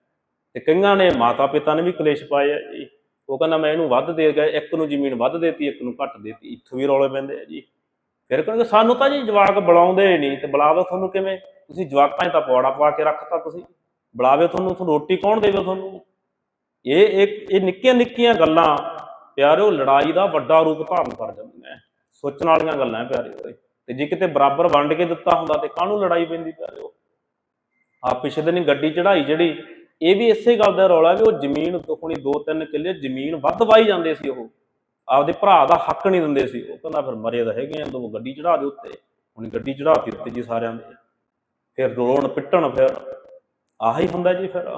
ਤੇ ਕਈਆਂ ਨੇ ਮਾਤਾ ਪਿਤਾ ਨੇ ਵੀ ਕਲੇਸ਼ ਪਾਏ ਆ ਜੀ। ਉਹ ਕਹਿੰਦਾ ਮੈਂ ਇਹਨੂੰ ਵੱਧ ਦੇ ਗਿਆ, ਇੱਕ ਨੂੰ ਜ਼ਮੀਨ ਵੱਧ ਦੇਤੀ, ਇੱਕ ਨੂੰ ਘੱਟ ਦੇਤੀ, ਇੱਥੋਂ ਵੀ ਰੌਲੇ ਪੈਂਦੇ ਆ ਜੀ। ਫਿਰ ਕਹਿੰਦੇ ਸਾਨੂੰ ਤਾਂ ਜੀ ਜਵਾਕ ਬੁਲਾਉਂਦੇ ਹੀ ਨਹੀਂ, ਤੇ ਬੁਲਾਵੇ ਤੁਹਾਨੂੰ ਕਿਵੇਂ? ਤੁਸੀਂ ਜਵਾਕਾਂ 'ਚ ਤਾਂ ਪੌੜਾ ਪਾ ਕੇ ਰੱਖਤਾ ਤੁਸੀਂ। ਬੁਲਾਵੇ ਤੁਹਾਨੂੰ ਤੁਹਾਨੂੰ ਰੋਟੀ ਕੌਣ ਦੇਵੇ ਤੁਹਾਨੂੰ? ਇਹ ਇੱਕ, ਇਹ ਨਿੱਕੀਆਂ ਨਿੱਕੀਆਂ ਗੱਲਾਂ ਪਿਆਰਿਓ, ਲੜਾਈ ਦਾ ਵੱਡਾ ਰੂਪ ਧਾਰਨ ਕਰ ਜਾਂਦੀਆਂ ਸੋਚਣ ਵਾਲੀਆਂ ਗੱਲਾਂ ਹੈ ਪਿਆਰਿਓ ਤੇ ਜੇ ਕਿਤੇ ਬਰਾਬਰ ਵੰਡ ਕੇ ਦਿੱਤਾ ਹੁੰਦਾ ਤੇ ਕਾਹਨੂੰ ਲੜਾਈ ਪੈਂਦੀ ਪਿਆਰਿਓ ਆ ਪਿਛਲੇ ਦਿਨ ਗੱਡੀ ਚੜਾਈ ਜਿਹੜੀ, ਇਹ ਵੀ ਇਸੇ ਗੱਲ ਦਾ ਰੌਲਾ ਵੀ ਉਹ ਜ਼ਮੀਨ ਕੋਣੀ ਦੋ ਤਿੰਨ ਕਿੱਲੇ ਜ਼ਮੀਨ ਵੱਧ ਵਾਈ ਜਾਂਦੇ ਸੀ ਉਹ। ਆਪਦੇ ਭਰਾ ਦਾ ਹੱਕ ਨਹੀਂ ਦਿੰਦੇ ਸੀ ਉਹ। ਕਹਿੰਦਾ ਫਿਰ ਮਰੇ ਤਾਂ ਹੈਗੇ ਆ, ਦੋ ਗੱਡੀ ਚੜਾ ਦੇ ਉੱਤੇ। ਹੁਣ ਗੱਡੀ ਚੜਾਤੀ ਉੱਤੇ ਜੀ ਸਾਰਿਆਂ ਦੇ। ਫਿਰ ਰੋਣ ਪਿੱਟਣ ਫਿਰ। ਆਹੀ ਹੁੰਦਾ ਜੀ ਫਿਰ।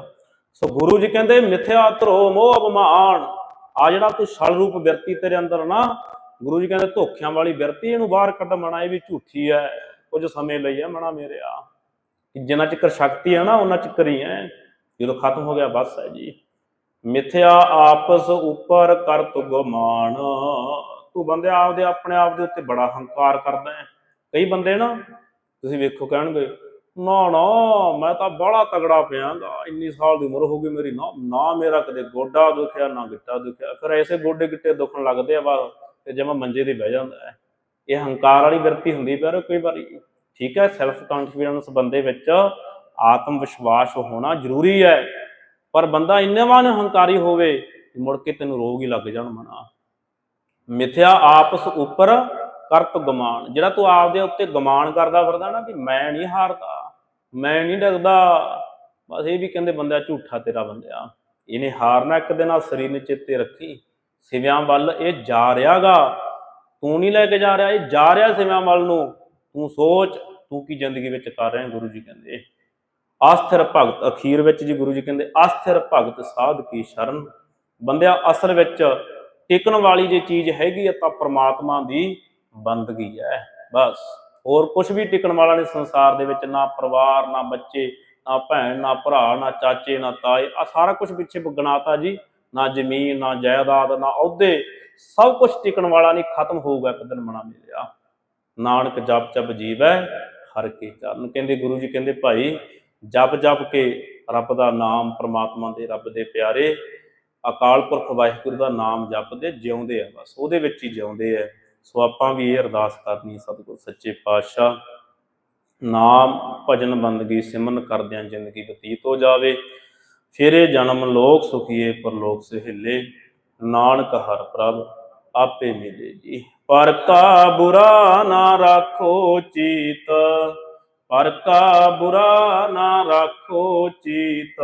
ਸੋ ਗੁਰੂ ਜੀ ਕਹਿੰਦੇ, ਮਿਥਿਆ ਧਰੋ ਮੋਹ ਅਪਮਾਨ। ਆ ਜਿਹੜਾ ਤੂੰ ਛਲ ਰੂਪ ਬਿਰਤੀ ਤੇਰੇ ਅੰਦਰ ਨਾ, ਗੁਰੂ ਜੀ ਕਹਿੰਦੇ ਧੋਖਿਆਂ ਵਾਲੀ ਬਿਰਤੀ ਇਹਨੂੰ ਬਾਹਰ ਕੱਢ ਮਣਾ ਇਹ ਵੀ ਝੂਠੀ ਹੈ। ਕੁਝ ਸਮੇਂ ਲਈ ਹੈ ਮਣਾ ਮੇਰਿਆ। ਜਿੰਨਾ ਚਿਰ ਸ਼ਕਤੀ ਹੈ ਨਾ ਉਹਨਾਂ ਚਿਰ ਹੀ ਹੈ। ਜਦੋਂ ਖਤਮ ਹੋ ਗਿਆ, ਬਸ ਹੈ ਜੀ। ਮਿਥਿਆ ਆਪਸ ਉੱਪਰ ਕਰ ਤੁਗਮਾਨ ਤੂੰ ਬੰਦੇ ਆਪਦੇ ਆਪਣੇ ਆਪ ਦੇ ਉੱਤੇ ਬੜਾ ਹੰਕਾਰ ਕਰਦਾ ਹੈ। ਕਈ ਬੰਦੇ ਨਾ, ਤੁਸੀਂ ਵੇਖੋ ਕਹਿਣਗੇ ਨਾ ਨਾ, ਮੈਂ ਤਾਂ ਬੜਾ ਤਗੜਾ ਪਿਆਂਗਾ। ਇੰਨੀ ਸਾਲ ਦੀ ਉਮਰ ਹੋ ਗਈ ਮੇਰੀ, ਨਾ ਨਾ ਮੇਰਾ ਕਦੇ ਗੋਡਾ ਦੁਖਿਆ, ਨਾ ਗਿੱਟਾ ਦੁਖਿਆ। ਫਿਰ ਐਸੇ ਗੋਡੇ ਗਿੱਟੇ ਦੁਖਣ ਲੱਗਦੇ ਆ ਬਸ, ਤੇ ਜਮਾ ਮੰਜੇ ਤੇ ਬਹਿ ਜਾਂਦਾ ਹੈ। ਇਹ ਹੰਕਾਰ ਵਾਲੀ ਵਿਰਤੀ ਹੁੰਦੀ ਪਰ ਕਈ ਵਾਰੀ। ਠੀਕ ਹੈ ਸੈਲਫ ਕੌਨਫੀਡੈਂਸ ਬੰਦੇ ਵਿੱਚ ਆਤਮ ਵਿਸ਼ਵਾਸ ਹੋਣਾ ਜ਼ਰੂਰੀ ਹੈ। ਪਰ ਬੰਦਾ ਇੰਨੇ ਵਾਨ ਹੰਕਾਰੀ ਹੋਵੇ ਮੁੜ ਕੇ ਤੈਨੂੰ ਰੋਗ ਹੀ ਲੱਗ ਜਾਣ ਮਨਾ। ਮਿਥਿਆ ਆਪਸ ਉੱਪਰ ਕਰਤ ਗਮਾਨ। ਜਿਹੜਾ ਤੂੰ ਆਪਦੇ ਉੱਤੇ ਗਮਾਨ ਕਰਦਾ ਫਿਰਦਾ ਨਾ ਕਿ ਮੈਂ ਨਹੀਂ ਹਾਰਦਾ। ਮੈਂ ਨਹੀਂ ਡਰਦਾ। ਬਸ ਇਹ ਵੀ ਕਹਿੰਦੇ ਬੰਦਾ ਝੂਠਾ ਤੇਰਾ ਬੰਦਿਆ ਇਹਨੇ ਹਾਰਨਾ ਇੱਕ ਦਿਨ ਆ ਸਰੀਰ ਨੇ ਚੇਤੇ ਰੱਖੀ। ਸਿਵਿਆਂ ਵੱਲ ਇਹ ਜਾ ਰਿਹਾਗਾ। ਤੂੰ ਨਹੀਂ ਲੈ ਕੇ ਜਾ ਰਿਹਾ, ਇਹ ਜਾ ਰਿਹਾ ਸਿਵਿਆਂ ਵੱਲ ਨੂੰ। ਤੂੰ ਸੋਚ, ਤੂੰ ਕੀ ਜ਼ਿੰਦਗੀ ਵਿੱਚ ਕਰ ਰਿਹਾ ਗੁਰੂ ਜੀ ਕਹਿੰਦੇ। ਆਸਥਿਰ ਭਗਤ, ਅਖੀਰ ਵਿੱਚ ਜੀ ਗੁਰੂ ਜੀ ਕਹਿੰਦੇ ਆਸਥਿਰ ਭਗਤ ਸਾਧ ਕੀ ਸ਼ਰਨ। ਬੰਦਿਆ, ਅਸਲ ਵਿੱਚ ਟਿਕਣ ਵਾਲੀ ਜੇ ਚੀਜ਼ ਹੈਗੀ ਹੈ ਤਾਂ ਪ੍ਰਮਾਤਮਾ ਦੀ ਬੰਦਗੀ ਹੈ। ਬਸ। ਹੋਰ ਕੁਝ ਵੀ ਟਿਕਣ ਵਾਲਾ ਨਹੀਂ ਸੰਸਾਰ ਦੇ ਵਿੱਚ, ਨਾ ਪਰਿਵਾਰ, ਨਾ ਬੱਚੇ, ਨਾ ਭੈਣ, ਨਾ ਭਰਾ, ਨਾ ਚਾਚੇ, ਨਾ ਤਾਏ ਆ ਸਾਰਾ ਕੁਝ ਪਿੱਛੇ ਗਣਾਤਾ ਜੀ। ਨਾ ਜ਼ਮੀਨ, ਨਾ ਜਾਇਦਾਦ, ਨਾ ਅਹੁਦੇ, ਸਭ ਕੁਝ ਟਿਕਣ ਵਾਲਾ ਨਹੀਂ, ਖਤਮ ਹੋਊਗਾ ਇੱਕ ਦਿਨ ਮਨਾ ਮਿਲਿਆ। ਨਾਨਕ ਜਪ ਜਪ ਜੀਵ ਹੈ ਹਰ ਕੀ ਚਰਨ। ਕਹਿੰਦੇ ਗੁਰੂ ਜੀ, ਕਹਿੰਦੇ ਭਾਈ, ਜਪ ਜਪ ਕੇ ਰੱਬ ਦਾ ਨਾਮ ਪ੍ਰਮਾਤਮਾ ਦੇ ਰੱਬ ਦੇ ਪਿਆਰੇ, ਅਕਾਲ ਪੁਰਖ ਵਾਹਿਗੁਰੂ ਦਾ ਨਾਮ ਜਪਦੇ, ਜਿਉਂਦੇ ਆ ਬਸ। ਉਹਦੇ ਵਿੱਚ ਹੀ ਜਿਉਂਦੇ ਆ। ਸੋ ਆਪਾਂ ਵੀ ਇਹ ਅਰਦਾਸ ਕਰਨੀ ਸਤਿਗੁਰ, ਸੱਚੇ ਪਾਤਸ਼ਾਹ, ਨਾਮ ਭਜਨ ਬੰਦਗੀ ਸਿਮਰਨ ਕਰਦਿਆਂ ਜ਼ਿੰਦਗੀ ਬਤੀਤ ਹੋ ਜਾਵੇ। ਫਿਰੇ ਜਨਮ ਲੋਕ ਸੁਖੀਏ, ਪਰਲੋਕ ਸਹਿਲੇ, ਨਾਨਕ ਹਰ ਪ੍ਰਭ, ਆਪੇ ਮਿਲੇ ਜੀ। ਪਰ ਕਾ ਬੁਰਾ ਨਾ ਰੱਖੋ ਚੀਤ, ਪਰ ਕਾ ਬੁਰਾ ਨਾ ਰੱਖੋ ਚੀਤ।